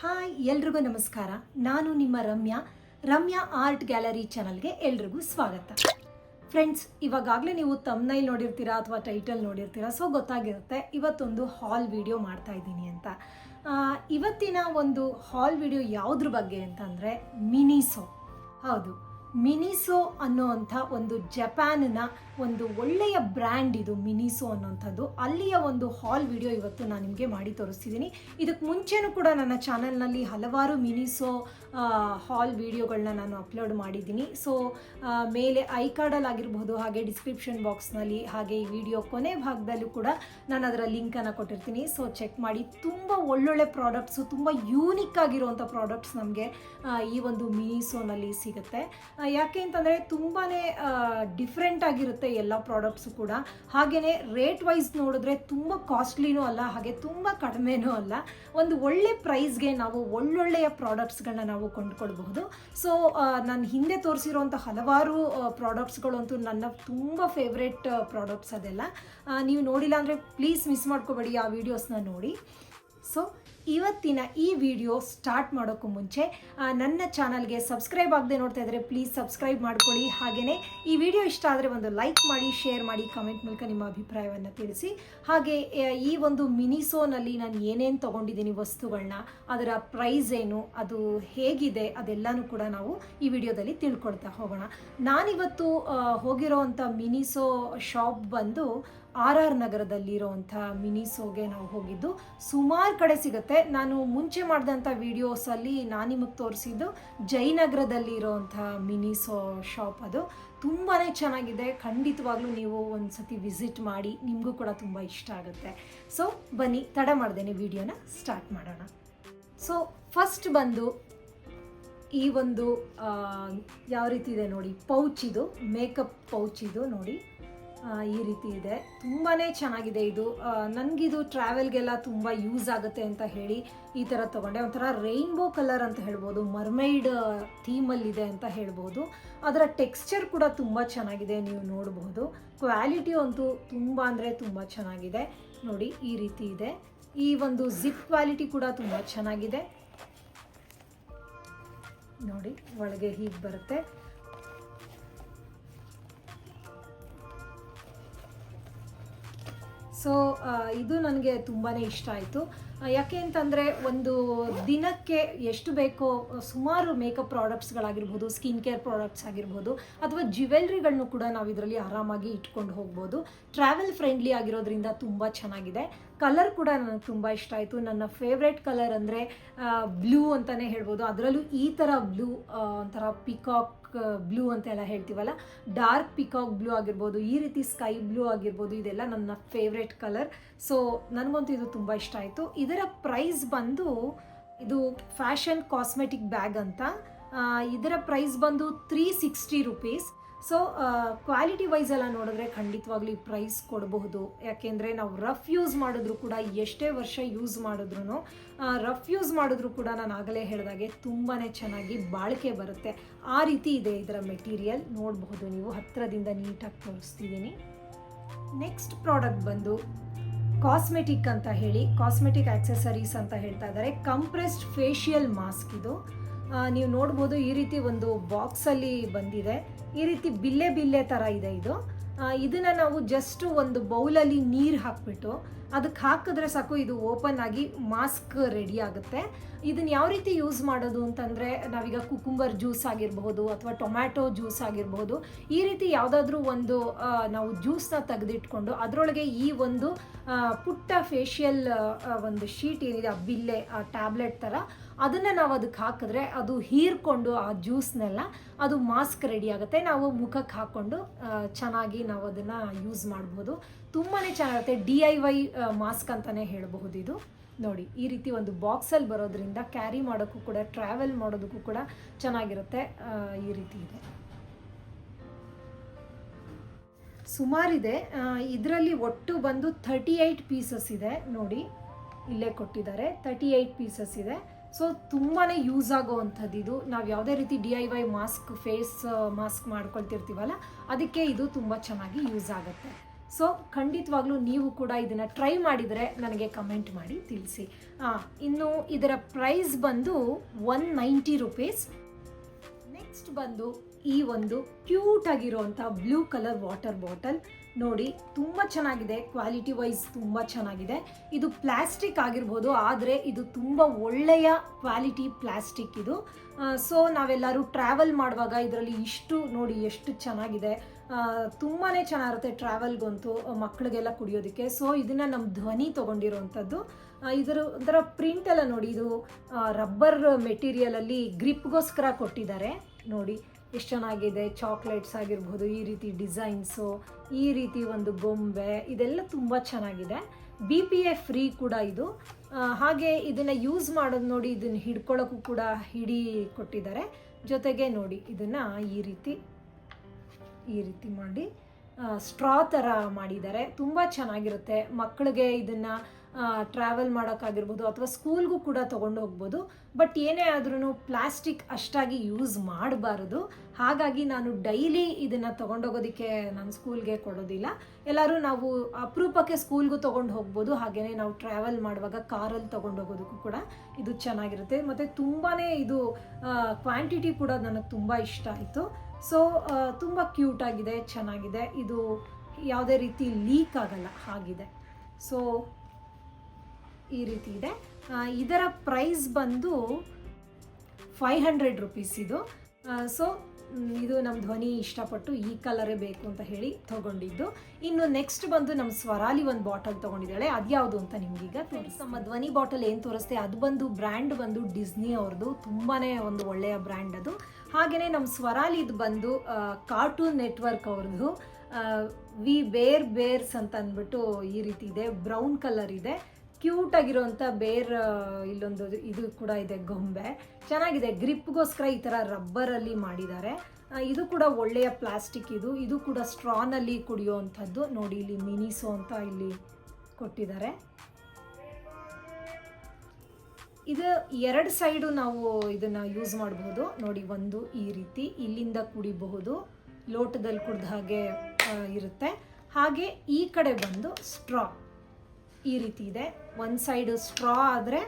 Hi, ಎಲ್ರಿಗೂ ನಮಸ್ಕಾರ. ನಾನು ನಿಮ್ಮ ರಮ್ಯಾ. ರಮ್ಯಾ ಆರ್ಟ್ ಗ್ಯಾಲರಿ ಚಾನಲ್ಗೆ ಎಲ್ರಿಗೂ ಸ್ವಾಗತ. ಫ್ರೆಂಡ್ಸ್, ಇವಾಗಾಗಲೇ ನೀವು ತಮ್ನೈಲ್ ನೋಡಿರ್ತೀರಾ ಅಥವಾ ಟೈಟಲ್ ನೋಡಿರ್ತೀರಾ? ಸೊ ಗೊತ್ತಾಗಿರುತ್ತೆ. ಇವತ್ತೊಂದು ಹಾಲ್ ವಿಡಿಯೋ ಮಾಡ್ತಾ ಇದ್ದೀನಿ ಅಂತ. ಇವತ್ತಿನ ಒಂದು ಹಾಲ್ ವಿಡಿಯೋ ಯಾವುದ್ರ ಬಗ್ಗೆ ಅಂತಂದರೆ ಮಿನಿಸೋ ಹೌದು. ಮಿನಿಸೋ ಅನ್ನೋವಂಥ ಒಂದು ಜಪಾನ್ನ ಒಂದು ಒಳ್ಳೆಯ ಬ್ರ್ಯಾಂಡ್ ಇದು ಮಿನಿಸೋ ಅನ್ನೋಂಥದ್ದು ಅಲ್ಲಿಯ ಒಂದು ಹಾಲ್ ವಿಡಿಯೋ ಇವತ್ತು ನಾನು ನಿಮಗೆ ಮಾಡಿ ತೋರಿಸ್ತಿದ್ದೀನಿ. ಇದಕ್ಕೆ ಮುಂಚೆನೂ ಕೂಡ ನನ್ನ ಚಾನಲ್ನಲ್ಲಿ ಹಲವಾರು ಮಿನಿಸೋ ಹಾಲ್ ವಿಡಿಯೋಗಳನ್ನ ನಾನು ಅಪ್ಲೋಡ್ ಮಾಡಿದ್ದೀನಿ. ಸೊ ಮೇಲೆ ಐ ಕಾರ್ಡಲ್ಲಿ ಆಗಿರ್ಬೋದು, ಹಾಗೆ ಡಿಸ್ಕ್ರಿಪ್ಷನ್ ಬಾಕ್ಸ್ನಲ್ಲಿ, ಹಾಗೆ ಈ ವಿಡಿಯೋ ಕೊನೆ ಭಾಗದಲ್ಲೂ ಕೂಡ ನಾನು ಅದರ ಲಿಂಕನ್ನು ಕೊಟ್ಟಿರ್ತೀನಿ. ಸೊ, ಚೆಕ್ ಮಾಡಿ. ತುಂಬ ಒಳ್ಳೊಳ್ಳೆ ಪ್ರಾಡಕ್ಟ್ಸು, ತುಂಬ ಯೂನಿಕ್ ಆಗಿರುವಂಥ ಪ್ರಾಡಕ್ಟ್ಸ್ ನಮಗೆ ಈ ಒಂದು ಮಿನಿಸೋನಲ್ಲಿ ಸಿಗುತ್ತೆ. ಯಾಕೆ ಅಂತಂದರೆ ತುಂಬಾ ಡಿಫ್ರೆಂಟ್ ಆಗಿರುತ್ತೆ ಎಲ್ಲ ಪ್ರಾಡಕ್ಟ್ಸು ಕೂಡ. ಹಾಗೆಯೇ ರೇಟ್ ವೈಸ್ ನೋಡಿದ್ರೆ ತುಂಬ ಕಾಸ್ಟ್ಲಿನೂ ಅಲ್ಲ, ಹಾಗೆ ತುಂಬ ಕಡಿಮೆನೂ ಅಲ್ಲ. ಒಂದು ಒಳ್ಳೆ ಪ್ರೈಸ್ಗೆ ನಾವು ಒಳ್ಳೊಳ್ಳೆಯ ಪ್ರಾಡಕ್ಟ್ಸ್ಗಳನ್ನ ನಾವು ಕೊಂಡ್ಕೊಳ್ಬಹುದು. ಸೊ ನಾನು ಹಿಂದೆ ತೋರಿಸಿರುವಂಥ ಹಲವಾರು ಪ್ರಾಡಕ್ಟ್ಸ್ಗಳಂತೂ ನನ್ನ ತುಂಬ ಫೇವ್ರೆಟ್ ಪ್ರಾಡಕ್ಟ್ಸ್ ಅದೆಲ್ಲ. ನೀವು ನೋಡಿಲ್ಲ ಅಂದರೆ ಪ್ಲೀಸ್ ಮಿಸ್ ಮಾಡ್ಕೋಬೇಡಿ ಆ ವೀಡಿಯೋಸ್ನ ನೋಡಿ. ಸೊ ಇವತ್ತಿನ ಈ ವಿಡಿಯೋ ಸ್ಟಾರ್ಟ್ ಮಾಡೋಕ್ಕೂ ಮುಂಚೆ ನನ್ನ ಚಾನಲ್ಗೆ ಸಬ್ಸ್ಕ್ರೈಬ್ ಆಗದೆ ನೋಡ್ತಾ ಇದ್ದರೆ ಪ್ಲೀಸ್ ಸಬ್ಸ್ಕ್ರೈಬ್ ಮಾಡ್ಕೊಳ್ಳಿ. ಹಾಗೇ ಈ ವಿಡಿಯೋ ಇಷ್ಟ ಆದರೆ ಒಂದು ಲೈಕ್ ಮಾಡಿ ಶೇರ್ ಮಾಡಿ ಕಮೆಂಟ್ ಮೂಲಕ ನಿಮ್ಮ ಅಭಿಪ್ರಾಯವನ್ನು ತಿಳಿಸಿ. ಹಾಗೆ ಈ ಒಂದು ಮಿನಿಸೋನಲ್ಲಿ ನಾನು ಏನೇನು ತೊಗೊಂಡಿದ್ದೀನಿ ವಸ್ತುಗಳನ್ನ ಅದರ ಪ್ರೈಸ್ ಏನು, ಅದು ಹೇಗಿದೆ, ಅದೆಲ್ಲನೂ ಕೂಡ ನಾವು ಈ ವಿಡಿಯೋದಲ್ಲಿ ತಿಳ್ಕೊಳ್ತಾ ಹೋಗೋಣ. ನಾನಿವತ್ತು ಹೋಗಿರೋ ಅಂಥ ಮಿನಿಸೋ ಶಾಪ್ ಬಂದು ಆರ್ ಆರ್ ನಗರದಲ್ಲಿರೋವಂಥ ಮಿನಿಸೋಗೆ ನಾವು ಹೋಗಿದ್ದು. ಸುಮಾರು ಕಡೆ ಸಿಗುತ್ತೆ. ನಾನು ಮುಂಚೆ ಮಾಡಿದಂಥ ವೀಡಿಯೋಸಲ್ಲಿ ನಾನು ನಿಮಗೆ ತೋರಿಸಿದ್ದು ಜಯನಗರದಲ್ಲಿ ಇರೋವಂಥ ಮಿನಿಸೋ ಶಾಪ್ ಅದು. ತುಂಬಾ ಚೆನ್ನಾಗಿದೆ. ಖಂಡಿತವಾಗ್ಲೂ ನೀವು ಒಂದು ಸತಿ ವಿಸಿಟ್ ಮಾಡಿ, ನಿಮಗೂ ಕೂಡ ತುಂಬ ಇಷ್ಟ ಆಗುತ್ತೆ. ಸೊ, ಬನ್ನಿ, ತಡ ಮಾಡ್ದೇನೆ ವಿಡಿಯೋನ ಸ್ಟಾರ್ಟ್ ಮಾಡೋಣ. ಸೊ, ಫಸ್ಟ್ ಬಂದು ಈ ಒಂದು ಯಾವ ರೀತಿ ಇದೆ ನೋಡಿ, ಪೌಚ್ ಇದು, ಮೇಕಪ್ ಪೌಚ್ ಇದು ನೋಡಿ. ಈ ರೀತಿ ಇದೆ. ತುಂಬಾ ಚೆನ್ನಾಗಿದೆ ಇದು. ನನಗಿದು ಟ್ರಾವೆಲ್ಗೆಲ್ಲ ತುಂಬ ಯೂಸ್ ಆಗುತ್ತೆ ಅಂತ ಹೇಳಿ ಈ ಥರ ತೊಗೊಂಡೆ. ಒಂಥರ ರೈನ್ಬೋ ಕಲರ್ ಅಂತ ಹೇಳ್ಬೋದು ಮರ್ಮೈಡ್ ಥೀಮಲ್ಲಿದೆ ಅಂತ ಹೇಳ್ಬೋದು. ಅದರ ಟೆಕ್ಸ್ಚರ್ ಕೂಡ ತುಂಬ ಚೆನ್ನಾಗಿದೆ ನೀವು ನೋಡಬಹುದು ಕ್ವಾಲಿಟಿ ಅಂತೂ ತುಂಬ ಅಂದರೆ ತುಂಬ ಚೆನ್ನಾಗಿದೆ. ನೋಡಿ, ಈ ರೀತಿ ಇದೆ. ಈ ಒಂದು ಜಿಪ್ ಕ್ವಾಲಿಟಿ ಕೂಡ ತುಂಬ ಚೆನ್ನಾಗಿದೆ. ನೋಡಿ, ಒಳಗೆ ಹೀಗೆ ಬರುತ್ತೆ. ಸೊ ಇದು ನನಗೆ ತುಂಬಾ ಇಷ್ಟ ಆಯಿತು. ಯಾಕೆ ಅಂತಂದರೆ ಒಂದು ದಿನಕ್ಕೆ ಎಷ್ಟು ಬೇಕೋ, ಸುಮಾರು ಮೇಕಪ್ ಪ್ರಾಡಕ್ಟ್ಸ್ಗಳಾಗಿರ್ಬೋದು ಸ್ಕಿನ್ ಕೇರ್ ಪ್ರಾಡಕ್ಟ್ಸ್ ಆಗಿರ್ಬೋದು, ಅಥವಾ ಜ್ಯುವೆಲ್ರಿಗಳನ್ನು ಕೂಡ ನಾವು ಇದರಲ್ಲಿ ಆರಾಮಾಗಿ ಇಟ್ಕೊಂಡು ಹೋಗ್ಬೋದು. ಟ್ರಾವೆಲ್ ಫ್ರೆಂಡ್ಲಿ ಆಗಿರೋದ್ರಿಂದ ತುಂಬ ಚೆನ್ನಾಗಿದೆ. ಕಲರ್ ಕೂಡ ನನಗೆ ತುಂಬ ಇಷ್ಟ ಆಯಿತು. ನನ್ನ ಫೇವ್ರೆಟ್ ಕಲರ್ ಅಂದರೆ ಬ್ಲೂ ಅಂತಲೇ ಹೇಳ್ಬೋದು. ಅದರಲ್ಲೂ ಈ ಥರ ಬ್ಲೂ ಒಂಥರ ಪಿಕಾಕ್ ಬ್ಲೂ ಅಂತೆಲ್ಲ ಹೇಳ್ತೀವಲ್ಲ ಡಾರ್ಕ್ ಪಿಕಾಕ್ ಬ್ಲೂ ಆಗಿರ್ಬೋದು, ಈ ರೀತಿ ಸ್ಕೈ ಬ್ಲೂ ಆಗಿರ್ಬೋದು, ಇದೆಲ್ಲ ನನ್ನ ಫೇವ್ರೆಟ್ ಕಲರ್ ಸೊ ನನಗಂತೂ ಇದು ತುಂಬ ಇಷ್ಟ ಆಯಿತು. ಇದರ ಪ್ರೈಸ್ ಬಂದು, ಇದು ಫ್ಯಾಷನ್ ಕಾಸ್ಮೆಟಿಕ್ ಬ್ಯಾಗ್ ಅಂತ ಇದರ ಪ್ರೈಸ್ ಬಂದು three sixty rupees so quality wise ಎಲ್ಲ ನೋಡಿದ್ರೆ ಖಂಡಿತವಾಗ್ಲಿ ಪ್ರೈಸ್ ಕೊಡಬಹುದು. ಯಾಕೆಂದರೆ ನಾವು ರಫ್ ಯೂಸ್ ಮಾಡಿದ್ರು ಕೂಡ ಎಷ್ಟೇ ವರ್ಷ ಯೂಸ್ ಮಾಡಿದ್ರು ರಫ್ ಯೂಸ್ ಮಾಡಿದ್ರು ಕೂಡ ನಾನು ಆಗಲೇ ಹೇಳಿದಾಗೆ ತುಂಬಾ ಚೆನ್ನಾಗಿ ಬಾಳಿಕೆ ಬರುತ್ತೆ. ಆ ರೀತಿ ಇದೆ ಇದರ ಮೆಟೀರಿಯಲ್ ನೋಡಬಹುದು ನೀವು. ಹತ್ತಿರದಿಂದ ನೀಟಾಗಿ ತೋರಿಸ್ತಿದ್ದೀನಿ. ನೆಕ್ಸ್ಟ್ ಪ್ರಾಡಕ್ಟ್ ಬಂದು ಕಾಸ್ಮೆಟಿಕ್ ಅಂತ ಹೇಳಿ ಕಾಸ್ಮೆಟಿಕ್ ಆಕ್ಸೆಸರೀಸ್ ಅಂತ ಹೇಳ್ತಾ ಇದ್ದಾರೆ. ಕಂಪ್ರೆಸ್ಡ್ ಫೇಶಿಯಲ್ ಮಾಸ್ಕ್ ಇದು. ನೀವು ನೋಡ್ಬೋದು ಈ ರೀತಿ ಒಂದು ಬಾಕ್ಸಲ್ಲಿ ಬಂದಿದೆ. ಈ ರೀತಿ ಬಿಲ್ಲೆ ಬಿಲ್ಲೆ ಥರ ಇದೆ ಇದು. ಇದನ್ನು ನಾವು ಜಸ್ಟ್ ಒಂದು ಬೌಲಲ್ಲಿ ನೀರು ಹಾಕ್ಬಿಟ್ಟು ಅದಕ್ಕೆ ಹಾಕಿದ್ರೆ ಸಾಕು, ಇದು ಓಪನ್ ಆಗಿ ಮಾಸ್ಕ್ ರೆಡಿ ಆಗುತ್ತೆ. ಇದನ್ನು ಯಾವ ರೀತಿ ಯೂಸ್ ಮಾಡೋದು ಅಂತಂದರೆ, ನಾವೀಗ ಕುಕುಂಬರ್ ಜ್ಯೂಸ್ ಆಗಿರಬಹುದು ಅಥವಾ ಟೊಮ್ಯಾಟೊ ಜ್ಯೂಸ್ ಆಗಿರಬಹುದು, ಈ ರೀತಿ ಯಾವುದಾದ್ರೂ ಒಂದು ನಾವು ಜ್ಯೂಸ್ನ ತೆಗೆದಿಟ್ಕೊಂಡು ಅದರೊಳಗೆ ಈ ಒಂದು ಪುಟ್ಟ ಫೇಶಿಯಲ್ ಒಂದು ಶೀಟ್ ಏನಿದೆ, ಆ ಬಿಲ್ಲೆ, ಆ ಟ್ಯಾಬ್ಲೆಟ್ ಥರ ಅದನ್ನು ನಾವು ಅದಕ್ಕೆ ಹಾಕಿದ್ರೆ ಅದು ಹೀರ್ಕೊಂಡು ಆ ಜ್ಯೂಸ್ನೆಲ್ಲ ಅದು ಮಾಸ್ಕ್ ರೆಡಿ ಆಗುತ್ತೆ. ನಾವು ಮುಖಕ್ಕೆ ಹಾಕ್ಕೊಂಡು ಚೆನ್ನಾಗಿ ನಾವು ಅದನ್ನು ಯೂಸ್ ಮಾಡ್ಬೋದು. ತುಂಬಾ ಚೆನ್ನಾಗಿರುತ್ತೆ ಡಿ ಐ ವೈ ಮಾಸ್ಕ್ ಅಂತಲೇ ಹೇಳಬಹುದು ಇದು. ನೋಡಿ, ಈ ರೀತಿ ಒಂದು ಬಾಕ್ಸಲ್ಲಿ ಬರೋದ್ರಿಂದ ಕ್ಯಾರಿ ಮಾಡೋಕ್ಕೂ ಕೂಡ, ಟ್ರಾವೆಲ್ ಮಾಡೋದಕ್ಕೂ ಕೂಡ ಚೆನ್ನಾಗಿರುತ್ತೆ ಈ ರೀತಿ ಇದೆ. ಸುಮಾರಿದೆ ಇದರಲ್ಲಿ ಒಟ್ಟು ಬಂದು ಥರ್ಟಿ ಏಯ್ಟ್ ಪೀಸಸ್ ಇದೆ. ನೋಡಿ, ಇಲ್ಲೇ ಕೊಟ್ಟಿದ್ದಾರೆ. ತರ್ಟಿ ಏಯ್ಟ್ ಪೀಸಸ್ ಇದೆ. ಸೊ ತುಂಬಾ ಯೂಸ್ ಆಗೋವಂಥದ್ದು ಇದು. ನಾವು ಯಾವುದೇ ರೀತಿ D I Y mask face mask ಮಾಡ್ಕೊಳ್ತಿರ್ತೀವಲ್ಲ, ಅದಕ್ಕೆ ಇದು ತುಂಬ ಚೆನ್ನಾಗಿ ಯೂಸ್ ಆಗುತ್ತೆ. ಸೊ ಖಂಡಿತವಾಗ್ಲೂ ನೀವು ಕೂಡ ಇದನ್ನು ಟ್ರೈ ಮಾಡಿದರೆ ನನಗೆ ಕಮೆಂಟ್ ಮಾಡಿ ತಿಳಿಸಿ. ಇನ್ನು ಇದರ ಪ್ರೈಸ್ ಬಂದು ಒನ್ ನೈಂಟಿ ರುಪೀಸ್ ನೆಕ್ಸ್ಟ್ ಬಂದು ಈ ಒಂದು ಕ್ಯೂಟ್ ಆಗಿರುವಂಥ ಬ್ಲೂ ಕಲರ್ ವಾಟರ್ ಬಾಟಲ್ ನೋಡಿ, ತುಂಬ ಚೆನ್ನಾಗಿದೆ. ಕ್ವಾಲಿಟಿ ವೈಸ್ ತುಂಬ ಚೆನ್ನಾಗಿದೆ. ಇದು ಪ್ಲಾಸ್ಟಿಕ್ ಆಗಿರ್ಬೋದು, ಆದರೆ ಇದು ತುಂಬ ಒಳ್ಳೆಯ ಕ್ವಾಲಿಟಿ ಪ್ಲಾಸ್ಟಿಕ್ ಇದು. ಸೊ ನಾವೆಲ್ಲರೂ ಟ್ರಾವೆಲ್ ಮಾಡುವಾಗ ಇದರಲ್ಲಿ ಇಷ್ಟು ನೋಡಿ ಎಷ್ಟು ಚೆನ್ನಾಗಿದೆ. ತುಂಬಾ ಚೆನ್ನಾಗಿರುತ್ತೆ ಟ್ರಾವೆಲ್ಗಂತೂ ಮಕ್ಕಳಿಗೆಲ್ಲ ಕುಡಿಯೋದಕ್ಕೆ. ಸೊ ಇದನ್ನು ನಮ್ಮ ಧ್ವನಿ ತೊಗೊಂಡಿರೋವಂಥದ್ದು. ಇದರ ಒಂಥರ ಪ್ರಿಂಟೆಲ್ಲ ನೋಡಿ, ಇದು ರಬ್ಬರ್ ಮೆಟೀರಿಯಲಲ್ಲಿ ಗ್ರಿಪ್ಗೋಸ್ಕರ ಕೊಟ್ಟಿದ್ದಾರೆ. ನೋಡಿ ಎಷ್ಟು ಚೆನ್ನಾಗಿದೆ ಚಾಕ್ಲೇಟ್ಸ್ ಆಗಿರ್ಬೋದು, ಈ ರೀತಿ ಡಿಸೈನ್ಸು ಈ ರೀತಿ ಒಂದು ಗೊಂಬೆ, ಇದೆಲ್ಲ ತುಂಬ ಚೆನ್ನಾಗಿದೆ. ಬಿ ಪಿ ಎ ಫ್ರೀ ಕೂಡ ಇದು. ಹಾಗೆ ಇದನ್ನು ಯೂಸ್ ಮಾಡೋದು ನೋಡಿ ಇದನ್ನು ಹಿಡ್ಕೊಳ್ಳೋಕ್ಕೂ ಕೂಡ ಹಿಡಿ ಕೊಟ್ಟಿದ್ದಾರೆ. ಜೊತೆಗೆ ನೋಡಿ ಇದನ್ನು ಈ ರೀತಿ ಈ ರೀತಿ ಮಾಡಿ ಸ್ಟ್ರಾ ಥರ ಮಾಡಿದ್ದಾರೆ. ತುಂಬ ಚೆನ್ನಾಗಿರುತ್ತೆ. ಮಕ್ಕಳಿಗೆ ಇದನ್ನು ಟ್ರಾವೆಲ್ ಮಾಡೋಕ್ಕಾಗಿರ್ಬೋದು ಅಥವಾ ಸ್ಕೂಲ್ಗೂ ಕೂಡ ತೊಗೊಂಡು ಹೋಗ್ಬೋದು. ಬಟ್ ಏನೇ ಆದ್ರೂ ಪ್ಲಾಸ್ಟಿಕ್ ಅಷ್ಟಾಗಿ ಯೂಸ್ ಮಾಡಬಾರ್ದು. ಹಾಗಾಗಿ ನಾನು ಡೈಲಿ ಇದನ್ನು ತೊಗೊಂಡೋಗೋದಕ್ಕೆ ನಾನು ಸ್ಕೂಲ್ಗೆ ಕೊಡೋದಿಲ್ಲ. ಎಲ್ಲರೂ ನಾವು ಅಪರೂಪಕ್ಕೆ ಸ್ಕೂಲ್ಗೂ ತೊಗೊಂಡು ಹೋಗ್ಬೋದು. ಹಾಗೆಯೇ ನಾವು ಟ್ರಾವೆಲ್ ಮಾಡುವಾಗ ಕಾರಲ್ಲಿ ತೊಗೊಂಡು ಹೋಗೋದಕ್ಕೂ ಕೂಡ ಇದು ಚೆನ್ನಾಗಿರುತ್ತೆ. ಮತ್ತು ತುಂಬಾ ಇದು ಕ್ವಾಂಟಿಟಿ ಕೂಡ ನನಗೆ ತುಂಬ ಇಷ್ಟ ಆಯಿತು. ಸೊ ತುಂಬ ಕ್ಯೂಟಾಗಿದೆ ಚೆನ್ನಾಗಿದೆ. ಇದು ಯಾವುದೇ ರೀತಿ ಲೀಕ್ ಆಗಲ್ಲ, ಹಾಗಿದೆ. ಸೊ ಈ ರೀತಿ ಇದೆ. ಇದರ ಪ್ರೈಸ್ ಬಂದು ಫೈವ್ ಹಂಡ್ರೆಡ್ ರುಪೀಸ್ ಇದು. ಸೊ ಇದು ನಮ್ಮ ಧ್ವನಿ ಇಷ್ಟಪಟ್ಟು ಈ ಕಲರೇ ಬೇಕು ಅಂತ ಹೇಳಿ ತಗೊಂಡಿದ್ದು. ಇನ್ನು ನೆಕ್ಸ್ಟ್ ಬಂದು ನಮ್ಮ ಸ್ವರಾಲಿ ಒಂದು ಬಾಟಲ್ ತಗೊಂಡಿದ್ದಾಳೆ. ಅದ್ಯಾವುದು ಅಂತ ನಿಮ್ಗೀಗ ತೋರಿಸ್ ನಮ್ಮ ಧ್ವನಿ ಬಾಟಲ್ ಏನು ತೋರಿಸ್ತೆ? ಅದು ಬಂದು ಬ್ರ್ಯಾಂಡ್ ಬಂದು ಡಿಸ್ನಿ ಅವ್ರದ್ದು ತುಂಬಾ ಒಂದು ಒಳ್ಳೆಯ ಬ್ರ್ಯಾಂಡ್ ಅದು. ಹಾಗೆಯೇ ನಮ್ಮ ಸ್ವರಾಲಿದು ಬಂದು ಕಾರ್ಟೂನ್ ನೆಟ್ವರ್ಕ್ ಅವ್ರದ್ದು ವಿ ಬೇರ್ ಬೇರ್ಸ್ ಅಂತ ಅಂದ್ಬಿಟ್ಟು ಈ ರೀತಿ ಇದೆ. ಬ್ರೌನ್ ಕಲರ್ ಇದೆ. ಕ್ಯೂಟ್ ಆಗಿರುವಂಥ ಬೇರ್ ಇಲ್ಲೊಂದು ಇದು ಕೂಡ ಇದೆ ಗೊಂಬೆ. ಚೆನ್ನಾಗಿದೆ. ಗ್ರಿಪ್ಗೋಸ್ಕರ ಈ ಥರ ರಬ್ಬರಲ್ಲಿ ಮಾಡಿದ್ದಾರೆ. ಇದು ಕೂಡ ಒಳ್ಳೆಯ ಪ್ಲಾಸ್ಟಿಕ್ ಇದು. ಇದು ಕೂಡ ಸ್ಟ್ರಾನಲ್ಲಿ ಕುಡಿಯುವಂಥದ್ದು. ನೋಡಿ, ಇಲ್ಲಿ ಮಿನಿಸೋ ಅಂತ ಇಲ್ಲಿ ಕೊಟ್ಟಿದ್ದಾರೆ. ಇದು ಎರಡು ಸೈಡು ನಾವು ಇದನ್ನ ಯೂಸ್ ಮಾಡಬಹುದು ನೋಡಿ, ಒಂದು ಈ ರೀತಿ ಇಲ್ಲಿಂದ ಕುಡಿಬಹುದು. ಲೋಟದಲ್ಲಿ ಕುಡ್ದ ಹಾಗೆ ಇರುತ್ತೆ. ಹಾಗೆ ಈ ಕಡೆ ಬಂದು ಸ್ಟ್ರಾ. ಈ ರೀತಿ ಇದೆ. ಒಂದು ಸೈಡ್ ಸ್ಟ್ರಾ ಆದರೆ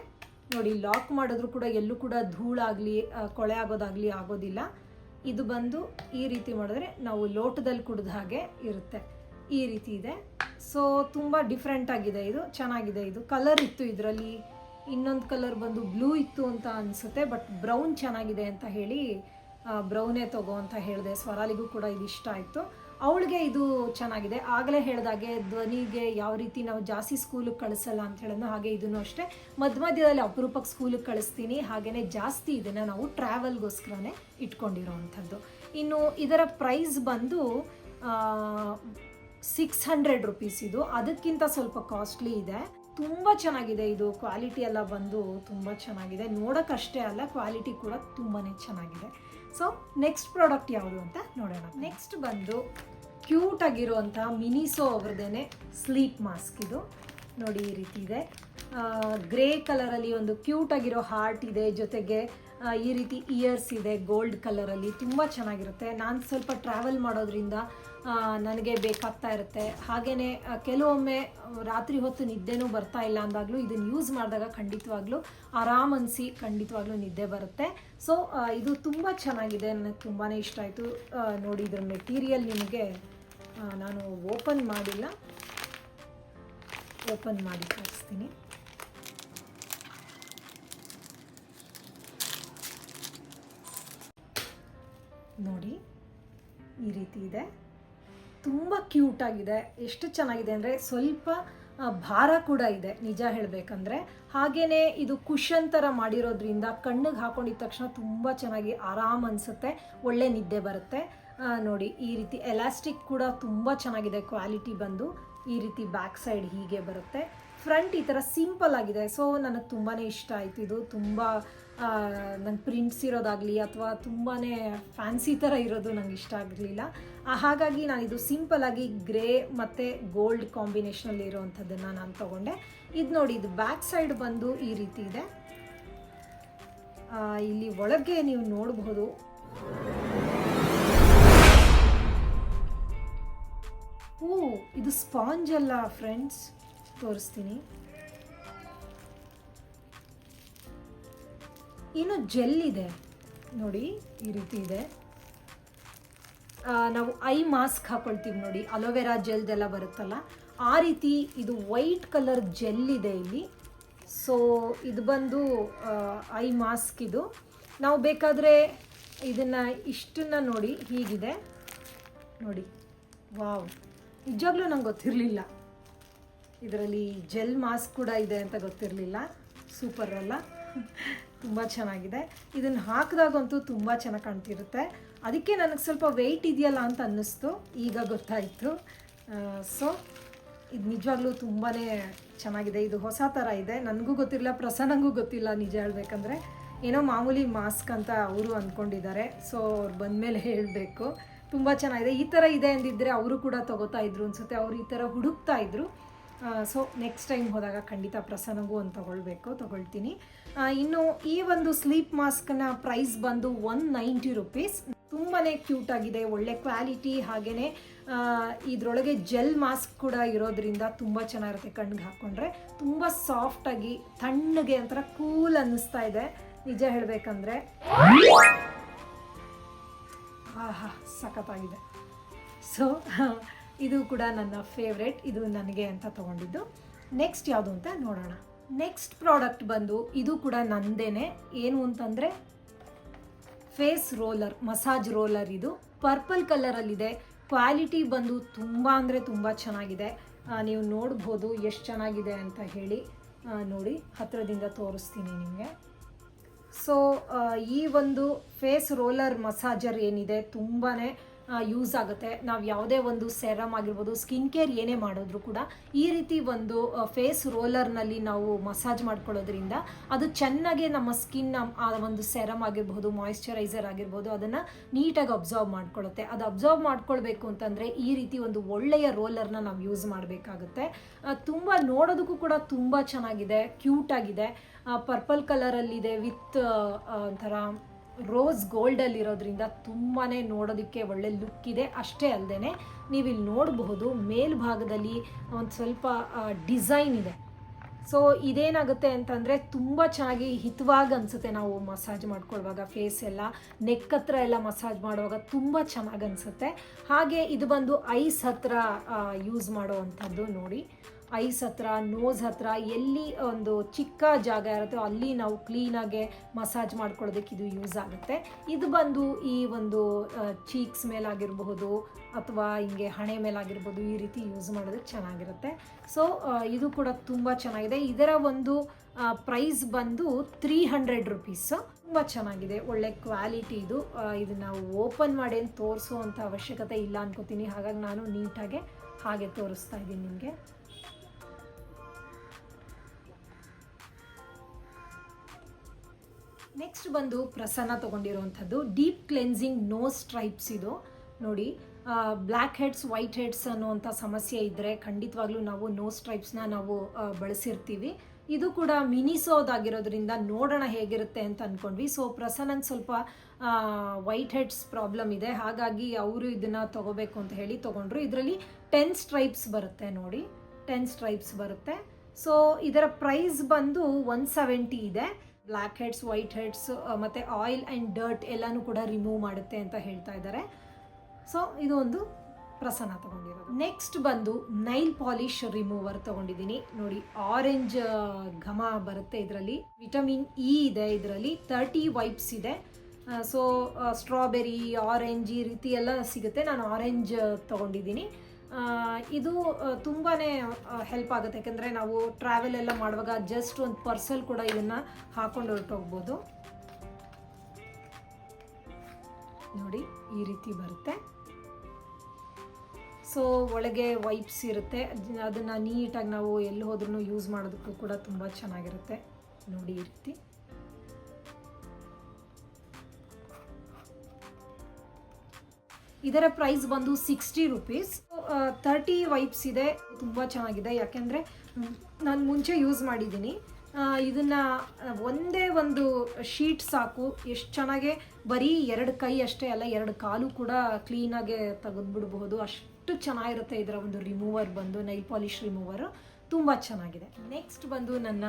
ನೋಡಿ ಲಾಕ್ ಮಾಡಿದ್ರು ಕೂಡ ಎಲ್ಲೂ ಕೂಡ ಧೂಳಾಗಲಿ ಕೊಳೆ ಆಗೋದಾಗಲಿ ಆಗೋದಿಲ್ಲ. ಇದು ಬಂದು ಈ ರೀತಿ ಮಾಡಿದ್ರೆ ನಾವು ಲೋಟದಲ್ಲಿ ಕುಡಿದ ಹಾಗೆ ಇರುತ್ತೆ. ಈ ರೀತಿ ಇದೆ. ಸೊ ತುಂಬ ಡಿಫ್ರೆಂಟ್ ಆಗಿದೆ ಇದು. ಚೆನ್ನಾಗಿದೆ ಇದು. ಕಲರ್ ಇತ್ತು ಇದರಲ್ಲಿ. ಇನ್ನೊಂದು ಕಲರ್ ಬಂದು ಬ್ಲೂ ಇತ್ತು ಅಂತ ಅನಿಸುತ್ತೆ ಬಟ್ ಬ್ರೌನ್ ಚೆನ್ನಾಗಿದೆ ಅಂತ ಹೇಳಿ ಬ್ರೌನೇ ತಗೋ ಅಂತ ಹೇಳಿದೆ. ಸ್ವರಾಲಿಗೂ ಕೂಡ ಇದು ಇಷ್ಟ ಆಯಿತು. ಅವಳಿಗೆ ಇದು ಚೆನ್ನಾಗಿದೆ. ಆಗಲೇ ಹೇಳಿದಾಗೆ ಧ್ವನಿಗೆ ಯಾವ ರೀತಿ ನಾವು ಜಾಸ್ತಿ ಸ್ಕೂಲಿಗೆ ಕಳಿಸಲ್ಲ ಅಂತ ಹೇಳೋದು ಹಾಗೆ ಇದನ್ನು ಅಷ್ಟೇ. ಮಧ್ಯ ಮಧ್ಯದಲ್ಲಿ ಅಪರೂಪಕ್ಕೆ ಸ್ಕೂಲಿಗೆ ಕಳಿಸ್ತೀನಿ. ಹಾಗೆಯೇ ಜಾಸ್ತಿ ಇದನ್ನು ನಾವು ಟ್ರಾವೆಲ್ಗೋಸ್ಕರನೇ ಇಟ್ಕೊಂಡಿರೋವಂಥದ್ದು ಇನ್ನು ಇದರ ಪ್ರೈಸ್ ಬಂದು ಸಿಕ್ಸ್ ಹಂಡ್ರೆಡ್ ರುಪೀಸ್ ಇದು. ಅದಕ್ಕಿಂತ ಸ್ವಲ್ಪ ಕಾಸ್ಟ್ಲಿ ಇದೆ. ತುಂಬ ಚೆನ್ನಾಗಿದೆ. ಇದು ಕ್ವಾಲಿಟಿ ಎಲ್ಲ ಬಂದು ತುಂಬ ಚೆನ್ನಾಗಿದೆ. ನೋಡೋಕ್ಕಷ್ಟೇ ಅಲ್ಲ, ಕ್ವಾಲಿಟಿ ಕೂಡ ತುಂಬಾ ಚೆನ್ನಾಗಿದೆ. ಸೊ ನೆಕ್ಸ್ಟ್ ಪ್ರಾಡಕ್ಟ್ ಯಾವುದು ಅಂತ ನೋಡೋಣ. ನೆಕ್ಸ್ಟ್ ಬಂದು ಕ್ಯೂಟ್ ಆಗಿರುವಂಥ ಮಿನಿಸೋ ಅವ್ರದ್ದೇನೆ ಸ್ಲೀಪ್ ಮಾಸ್ಕ್ ಇದು. ನೋಡಿ ಈ ರೀತಿ ಇದೆ. ಗ್ರೇ ಕಲರಲ್ಲಿ ಒಂದು ಕ್ಯೂಟ್ ಆಗಿರೋ ಹಾರ್ಟ್ ಇದೆ. ಜೊತೆಗೆ ಈ ರೀತಿ ಇಯರ್ಸ್ ಇದೆ ಗೋಲ್ಡ್ ಕಲರಲ್ಲಿ ತುಂಬ ಚೆನ್ನಾಗಿರುತ್ತೆ. ನಾನು ಸ್ವಲ್ಪ ಟ್ರಾವೆಲ್ ಮಾಡೋದ್ರಿಂದ ನನಗೆ ಬೇಕಾಗ್ತಾ ಇರುತ್ತೆ. ಹಾಗೆಯೇ ಕೆಲವೊಮ್ಮೆ ರಾತ್ರಿ ಹೊತ್ತು ನಿದ್ದೆನೂ ಬರ್ತಾ ಇಲ್ಲ ಅಂದಾಗಲೂ ಇದನ್ನು ಯೂಸ್ ಮಾಡಿದಾಗ ಖಂಡಿತವಾಗ್ಲೂ ಆರಾಮ್ ಅನಿಸಿ ಖಂಡಿತವಾಗ್ಲೂ ನಿದ್ದೆ ಬರುತ್ತೆ. ಸೊ ಇದು ತುಂಬ ಚೆನ್ನಾಗಿದೆ. ನನಗೆ ತುಂಬಾ ಇಷ್ಟ ಆಯಿತು. ನೋಡಿ ಇದ್ರ ಮೆಟೀರಿಯಲ್ ನಿಮಗೆ ನಾನು ಓಪನ್ ಮಾಡಿಲ್ಲ. ಓಪನ್ ಮಾಡಿ ತೋರಿಸ್ತೀನಿ. ನೋಡಿ, ಈ ರೀತಿ ಇದೆ. ತುಂಬ ಕ್ಯೂಟ್ ಆಗಿದೆ. ಎಷ್ಟು ಚೆನ್ನಾಗಿದೆ ಅಂದರೆ ಸ್ವಲ್ಪ ಭಾರ ಕೂಡ ಇದೆ ನಿಜ ಹೇಳಬೇಕಂದ್ರೆ. ಹಾಗೆಯೇ ಇದು ಕುಷನ್ ಥರ ಮಾಡಿರೋದ್ರಿಂದ ಕಣ್ಣಿಗೆ ಹಾಕೊಂಡಿದ ತಕ್ಷಣ ತುಂಬ ಚೆನ್ನಾಗಿ ಆರಾಮ್ ಅನಿಸುತ್ತೆ, ಒಳ್ಳೆ ನಿದ್ದೆ ಬರುತ್ತೆ. ನೋಡಿ, ಈ ರೀತಿ ಎಲಾಸ್ಟಿಕ್ ಕೂಡ ತುಂಬ ಚೆನ್ನಾಗಿದೆ ಕ್ವಾಲಿಟಿ ಬಂದು. ಈ ರೀತಿ ಬ್ಯಾಕ್ ಸೈಡ್ ಹೀಗೆ ಬರುತ್ತೆ. ಫ್ರಂಟ್ ಈ ಥರ ಸಿಂಪಲ್ ಆಗಿದೆ. ಸೊ ನನಗೆ ತುಂಬಾ ಇಷ್ಟ ಆಯಿತು ಇದು. ತುಂಬ ನಂಗೆ ಪ್ರಿಂಟ್ಸ್ ಇರೋದಾಗಲಿ ಅಥವಾ ತುಂಬಾ ಫ್ಯಾನ್ಸಿ ಥರ ಇರೋದು ನಂಗೆ ಇಷ್ಟ ಆಗಲಿಲ್ಲ. ಹಾಗಾಗಿ ನಾನು ಇದು ಸಿಂಪಲಾಗಿ ಗ್ರೇ ಮತ್ತು ಗೋಲ್ಡ್ ಕಾಂಬಿನೇಷನಲ್ಲಿ ಇರೋವಂಥದ್ದನ್ನು ನಾನು ತೊಗೊಂಡೆ. ಇದು ನೋಡಿ, ಇದು ಬ್ಯಾಕ್ ಸೈಡ್ ಬಂದು ಈ ರೀತಿ ಇದೆ. ಇಲ್ಲಿ ಒಳಗೆ ನೀವು ನೋಡಬಹುದು ಓ, ಇದು ಸ್ಪಾಂಜ್ ಅಲ್ಲ ಫ್ರೆಂಡ್ಸ್ ತೋರಿಸ್ತೀನಿ. ಇನ್ನು ಜೆಲ್ ಇದೆ. ನೋಡಿ, ಈ ರೀತಿ ಇದೆ. ನಾವು ಐ ಮಾಸ್ಕ್ ಹಾಕೊಳ್ತೀವಿ ನೋಡಿ ಅಲೋವೆರಾ ಜೆಲ್ದೆಲ್ಲ ಬರುತ್ತಲ್ಲ, ಆ ರೀತಿ ಇದು ವೈಟ್ ಕಲರ್ ಜೆಲ್ ಇದೆ ಇಲ್ಲಿ. ಸೊ ಇದು ಬಂದು ಐ ಮಾಸ್ಕ್ ಇದು. ನಾವು ಬೇಕಾದರೆ ಇದನ್ನು ಇಷ್ಟನ್ನ ನೋಡಿ, ಹೀಗಿದೆ. ನೋಡಿ, ವಾವ್. ನಿಜವಾಗ್ಲೂ ನಂಗೆ ಗೊತ್ತಿರಲಿಲ್ಲ. ಇದರಲ್ಲಿ ಜೆಲ್ ಮಾಸ್ಕ್ ಕೂಡ ಇದೆ ಅಂತ ಗೊತ್ತಿರಲಿಲ್ಲ. ಸೂಪರ್ ಅಲ್ಲ. ತುಂಬ ಚೆನ್ನಾಗಿದೆ. ಇದನ್ನು ಹಾಕಿದಾಗಂತೂ ತುಂಬ ಚೆನ್ನಾಗಿ ಕಾಣ್ತಿರುತ್ತೆ. ಅದಕ್ಕೆ ನನಗೆ ಸ್ವಲ್ಪ ವೆಯ್ಟ್ ಇದೆಯಲ್ಲ ಅಂತ ಅನ್ನಿಸ್ತು. ಈಗ ಗೊತ್ತಾಯಿತು. ಸೊ ಇದು ನಿಜವಾಗ್ಲೂ ತುಂಬಾ ಚೆನ್ನಾಗಿದೆ. ಇದು ಹೊಸ ಥರ ಇದೆ. ನನಗೂ ಗೊತ್ತಿಲ್ಲ ಪ್ರಸನ್ನಂಗೂ ಗೊತ್ತಿಲ್ಲ ನಿಜ ಹೇಳಬೇಕಂದ್ರೆ. ಏನೋ ಮಾಮೂಲಿ ಮಾಸ್ಕ್ ಅಂತ ಅವರು ಅಂದ್ಕೊಂಡಿದ್ದಾರೆ ಸೊ ಅವ್ರು ಬಂದಮೇಲೆ ಹೇಳಬೇಕು. ತುಂಬ ಚೆನ್ನಾಗಿದೆ. ಈ ಥರ ಇದೆ ಅಂದಿದ್ದರೆ ಅವರು ಕೂಡ ತೊಗೋತಾ ಇದ್ರು ಅನ್ಸುತ್ತೆ. ಅವ್ರು ಈ ಥರ ಹುಡುಕ್ತಾ ಇದ್ರು. ಸೊ ನೆಕ್ಸ್ಟ್ ಟೈಮ್ ಹೋದಾಗ ಖಂಡಿತ ಪ್ರಸನ್ನಗೂ ಒಂದು ತೊಗೊಳ್ಬೇಕು. ತಗೊಳ್ತೀನಿ. ಇನ್ನು ಈ ಒಂದು ಸ್ಲೀಪ್ ಮಾಸ್ಕ್ನ ಪ್ರೈಸ್ ಬಂದು ಒನ್ ನೈಂಟಿ ರುಪೀಸ್. ತುಂಬಾ ಕ್ಯೂಟ್ ಆಗಿದೆ, ಒಳ್ಳೆ ಕ್ವಾಲಿಟಿ ಹಾಗೆಯೇ ಇದರೊಳಗೆ ಜೆಲ್ ಮಾಸ್ಕ್ ಕೂಡ ಇರೋದ್ರಿಂದ ತುಂಬ ಚೆನ್ನಾಗಿರುತ್ತೆ ಕಣ್ಣಿಗೆ ಹಾಕ್ಕೊಂಡ್ರೆ ತುಂಬ ಸಾಫ್ಟಾಗಿ ತಣ್ಣಗೆ ಒಂಥರ ಕೂಲ್ ಅನ್ನಿಸ್ತಾ ಇದೆ. ನಿಜ ಹೇಳಬೇಕಂದ್ರೆ, ಆಹಾ, ಸಖತ್ತಾಗಿದೆ. ಸೊ ಇದು ಕೂಡ ನನ್ನ ಫೇವ್ರೆಟ್ ಇದು ನನಗೆ ಅಂತ ತಗೊಂಡಿದ್ದು. ನೆಕ್ಸ್ಟ್ ಯಾವುದು ಅಂತ ನೋಡೋಣ. ನೆಕ್ಸ್ಟ್ ಪ್ರಾಡಕ್ಟ್ ಬಂದು ಇದು ಕೂಡ ನಂದೇನೆ. ಏನು ಅಂತಂದರೆ ಫೇಸ್ ರೋಲರ್ ಮಸಾಜ್ ರೋಲರ್ ಇದು. ಪರ್ಪಲ್ ಕಲರಲ್ಲಿದೆ ಕ್ವಾಲಿಟಿ ಬಂದು ತುಂಬ ಅಂದರೆ ತುಂಬ ಚೆನ್ನಾಗಿದೆ. ನೀವು ನೋಡ್ಬೋದು ಎಷ್ಟು ಚೆನ್ನಾಗಿದೆ ಅಂತ ಹೇಳಿ ನೋಡಿ ಹತ್ತಿರದಿಂದ ತೋರಿಸ್ತೀನಿ ನಿಮಗೆ. ಸೊ ಈ ಒಂದು ಫೇಸ್ ರೋಲರ್ ಮಸಾಜರ್ ಏನಿದೆ ತುಂಬಾ ಯೂಸ್ ಆಗುತ್ತೆ. ನಾವು ಯಾವುದೇ ಒಂದು ಸೆರಮ್ ಆಗಿರ್ಬೋದು ಸ್ಕಿನ್ ಕೇರ್ ಏನೇ ಮಾಡಿದ್ರು ಕೂಡ ಈ ರೀತಿ ಒಂದು ಫೇಸ್ ರೋಲರ್ನಲ್ಲಿ ನಾವು ಮಸಾಜ್ ಮಾಡ್ಕೊಳ್ಳೋದ್ರಿಂದ ಅದು ಚೆನ್ನಾಗಿ ನಮ್ಮ ಸ್ಕಿನ್ ಆ, ಒಂದು ಸೆರಮ್ ಆಗಿರ್ಬೋದು ಮಾಯಿಶ್ಚರೈಸರ್ ಆಗಿರ್ಬೋದು, ಅದನ್ನು ನೀಟಾಗಿ ಅಬ್ಸರ್ವ್ ಮಾಡ್ಕೊಳ್ಳುತ್ತೆ. ಅದು ಅಬ್ಸರ್ವ್ ಮಾಡ್ಕೊಳ್ಬೇಕು ಅಂತಂದರೆ ಈ ರೀತಿ ಒಂದು ಒಳ್ಳೆಯ ರೋಲರ್ನ ನಾವು ಯೂಸ್ ಮಾಡಬೇಕಾಗುತ್ತೆ. ತುಂಬ ನೋಡೋದಕ್ಕೂ ಕೂಡ ತುಂಬ ಚೆನ್ನಾಗಿದೆ ಕ್ಯೂಟಾಗಿದೆ ಪರ್ಪಲ್ ಕಲರಲ್ಲಿದೆ ವಿತ್ ಒಂಥರ ರೋಸ್ ಗೋಲ್ಡಲ್ಲಿರೋದ್ರಿಂದ ತುಂಬಾ ನೋಡೋದಕ್ಕೆ ಒಳ್ಳೆ ಲುಕ್ ಇದೆ. ಅಷ್ಟೇ ಅಲ್ಲದೆ ನೀವಿಲ್ಲಿ ನೋಡಬಹುದು ಮೇಲ್ಭಾಗದಲ್ಲಿ ಒಂದು ಸ್ವಲ್ಪ ಡಿಸೈನ್ ಇದೆ. ಸೊ ಇದೇನಾಗುತ್ತೆ ಅಂತಂದರೆ ತುಂಬ ಚೆನ್ನಾಗಿ ಹಿತವಾಗಿ ಅನಿಸುತ್ತೆ ನಾವು ಮಸಾಜ್ ಮಾಡ್ಕೊಳ್ಳುವಾಗ ಫೇಸ್ ಎಲ್ಲ ನೆಕ್ ಹತ್ರ ಎಲ್ಲ ಮಸಾಜ್ ಮಾಡುವಾಗ ತುಂಬ ಚೆನ್ನಾಗಿ ಅನಿಸುತ್ತೆ. ಹಾಗೆ ಇದು ಬಂದು ಐಸ್ ಹತ್ರ ಯೂಸ್ ಮಾಡುವಂಥದ್ದು ನೋಡಿ. ಐಸ್ ಹತ್ರ ನೋಸ್ ಹತ್ರ, ಎಲ್ಲಿ ಒಂದು ಚಿಕ್ಕ ಜಾಗ ಇರುತ್ತೋ, ಅಲ್ಲಿ ನಾವು ಕ್ಲೀನಾಗೆ ಮಸಾಜ್ ಮಾಡ್ಕೊಳ್ಳೋದಕ್ಕೆ ಇದು ಯೂಸ್ ಆಗುತ್ತೆ. ಇದು ಬಂದು ಈ ಒಂದು ಚೀಕ್ಸ್ ಮೇಲಾಗಿರಬಹುದು ಅಥವಾ ಹಿಂಗೆ ಹಣೆ ಮೇಲಾಗಿರ್ಬೋದು ಈ ರೀತಿ ಯೂಸ್ ಮಾಡೋದಕ್ಕೆ ಚೆನ್ನಾಗಿರುತ್ತೆ. ಸೊ ಇದು ಕೂಡ ತುಂಬ ಚೆನ್ನಾಗಿದೆ. ಇದರ ಒಂದು ಪ್ರೈಸ್ ಬಂದು ತ್ರೀ ಹಂಡ್ರೆಡ್ ರುಪೀಸ್ ತುಂಬ ಚೆನ್ನಾಗಿದೆ. ಒಳ್ಳೆ ಕ್ವಾಲಿಟಿ ಇದು. ಇದನ್ನ ಓಪನ್ ಮಾಡಿ ಏನು ತೋರಿಸುವಂಥ ಅವಶ್ಯಕತೆ ಇಲ್ಲ ಅನ್ಕೋತೀನಿ. ಹಾಗಾಗಿ ನಾನು ನೀಟಾಗೆ ಹಾಗೆ ತೋರಿಸ್ತಾ ಇದ್ದೀನಿ ನಿಮಗೆ. ನೆಕ್ಸ್ಟ್ ಬಂದು ಪ್ರಸನ್ನ ತೊಗೊಂಡಿರುವಂಥದ್ದು. ಡೀಪ್ ಕ್ಲೆನ್ಸಿಂಗ್ ನೋ ಸ್ಟ್ರೈಪ್ಸ್ ಇದು. ನೋಡಿ ಬ್ಲ್ಯಾಕ್ ಹೆಡ್ಸ್ ವೈಟ್ ಹೆಡ್ಸ್ ಅನ್ನುವಂಥ ಸಮಸ್ಯೆ ಇದ್ದರೆ ಖಂಡಿತವಾಗ್ಲೂ ನಾವು ನೋ ಸ್ಟ್ರೈಪ್ಸ್ನ ನಾವು ಬಳಸಿರ್ತೀವಿ. ಇದು ಕೂಡ ಮಿನಿಸೋದಾಗಿರೋದ್ರಿಂದ ನೋಡೋಣ ಹೇಗಿರುತ್ತೆ ಅಂತ ಅಂದ್ಕೊಂಡ್ವಿ ಸೊ ಪ್ರಸನ್ನ ಸ್ವಲ್ಪ ವೈಟ್ ಹೆಡ್ಸ್ ಪ್ರಾಬ್ಲಮ್ ಇದೆ. ಹಾಗಾಗಿ ಅವರು ಇದನ್ನು ತಗೋಬೇಕು ಅಂತ ಹೇಳಿ ತೊಗೊಂಡ್ರು. ಇದರಲ್ಲಿ ಟೆನ್ ಸ್ಟ್ರೈಪ್ಸ್ ಬರುತ್ತೆ ನೋಡಿ. ಟೆನ್ ಸ್ಟ್ರೈಪ್ಸ್ ಬರುತ್ತೆ. ಸೊ ಇದರ ಪ್ರೈಸ್ ಬಂದು ಒನ್ ಸೆವೆಂಟಿ ಇದೆ. ಬ್ಲ್ಯಾಕ್ ಹೆಡ್ಸ್ ವೈಟ್ ಹೆಡ್ಸ್ ಮತ್ತು ಆಯಿಲ್ ಆ್ಯಂಡ್ ಡರ್ಟ್ ಎಲ್ಲನೂ ಕೂಡ ರಿಮೂವ್ ಮಾಡುತ್ತೆ ಅಂತ ಹೇಳ್ತಾ ಇದ್ದಾರೆ. ಸೊ ಇದು ಒಂದು ಪ್ರಸನ್ನ ತಗೊಂಡಿರೋದು. ನೆಕ್ಸ್ಟ್ ಬಂದು ನೈಲ್ ಪಾಲಿಶ್ ರಿಮೂವರ್ ತಗೊಂಡಿದ್ದೀನಿ. ನೋಡಿ ಆರೆಂಜ್ ಘಮ ಬರುತ್ತೆ ಇದರಲ್ಲಿ. ವಿಟಮಿನ್ ಇ ಇದೆ ಇದರಲ್ಲಿ. ತರ್ಟಿ ವೈಪ್ಸ್ ಇದೆ. ಸೊ ಸ್ಟ್ರಾಬೆರಿ ಆರೆಂಜ್ ಈ ರೀತಿ ಎಲ್ಲ ಸಿಗುತ್ತೆ. ನಾನು ಆರೆಂಜ್ ತಗೊಂಡಿದ್ದೀನಿ. ಇದು ತುಂಬಾ ಹೆಲ್ಪ್ ಆಗುತ್ತೆ. ಯಾಕೆಂದರೆ ನಾವು ಟ್ರಾವೆಲ್ ಎಲ್ಲ ಮಾಡುವಾಗ ಜಸ್ಟ್ ಒಂದು ಪರ್ಸಲ್ ಕೂಡ ಇದನ್ನು ಹಾಕೊಂಡು ಹೊರಟೋಗ್ಬೋದು. ನೋಡಿ, ಈ ರೀತಿ ಬರುತ್ತೆ. ಸೊ ಒಳಗೆ ವೈಪ್ಸ್ ಇರುತ್ತೆ. ಅದನ್ನು ನೀಟಾಗಿ ನಾವು ಎಲ್ಲಿ ಹೋದ್ರೂ ಯೂಸ್ ಮಾಡೋದಕ್ಕೂ ಕೂಡ ತುಂಬ ಚೆನ್ನಾಗಿರುತ್ತೆ. ನೋಡಿ ಈ ರೀತಿ. ಇದರ ಪ್ರೈಸ್ ಬಂದು ಸಿಕ್ಸ್ಟಿ ರುಪೀಸ್ ತರ್ಟಿ ವೈಪ್ಸ್ ಇದೆ. ತುಂಬ ಚೆನ್ನಾಗಿದೆ. ಯಾಕೆಂದರೆ ನಾನು ಮುಂಚೆ ಯೂಸ್ ಮಾಡಿದ್ದೀನಿ. ಇದನ್ನು ಒಂದೇ ಒಂದು ಶೀಟ್ ಸಾಕು. ಎಷ್ಟು ಚೆನ್ನಾಗೆ, ಬರೀ ಎರಡು ಕೈ ಅಷ್ಟೇ ಅಲ್ಲ, ಎರಡು ಕಾಲು ಕೂಡ ಕ್ಲೀನಾಗೆ ತೆಗೆದ್ಬಿಡ್ಬಹುದು. ಅಷ್ಟು ಚೆನ್ನಾಗಿರುತ್ತೆ ಇದರ ಒಂದು ರಿಮೂವರ್ ಬಂದು ನೈಲ್ ಪಾಲಿಷ್ ರಿಮೂವರ್ ತುಂಬ ಚೆನ್ನಾಗಿದೆ. ನೆಕ್ಸ್ಟ್ ಬಂದು ನನ್ನ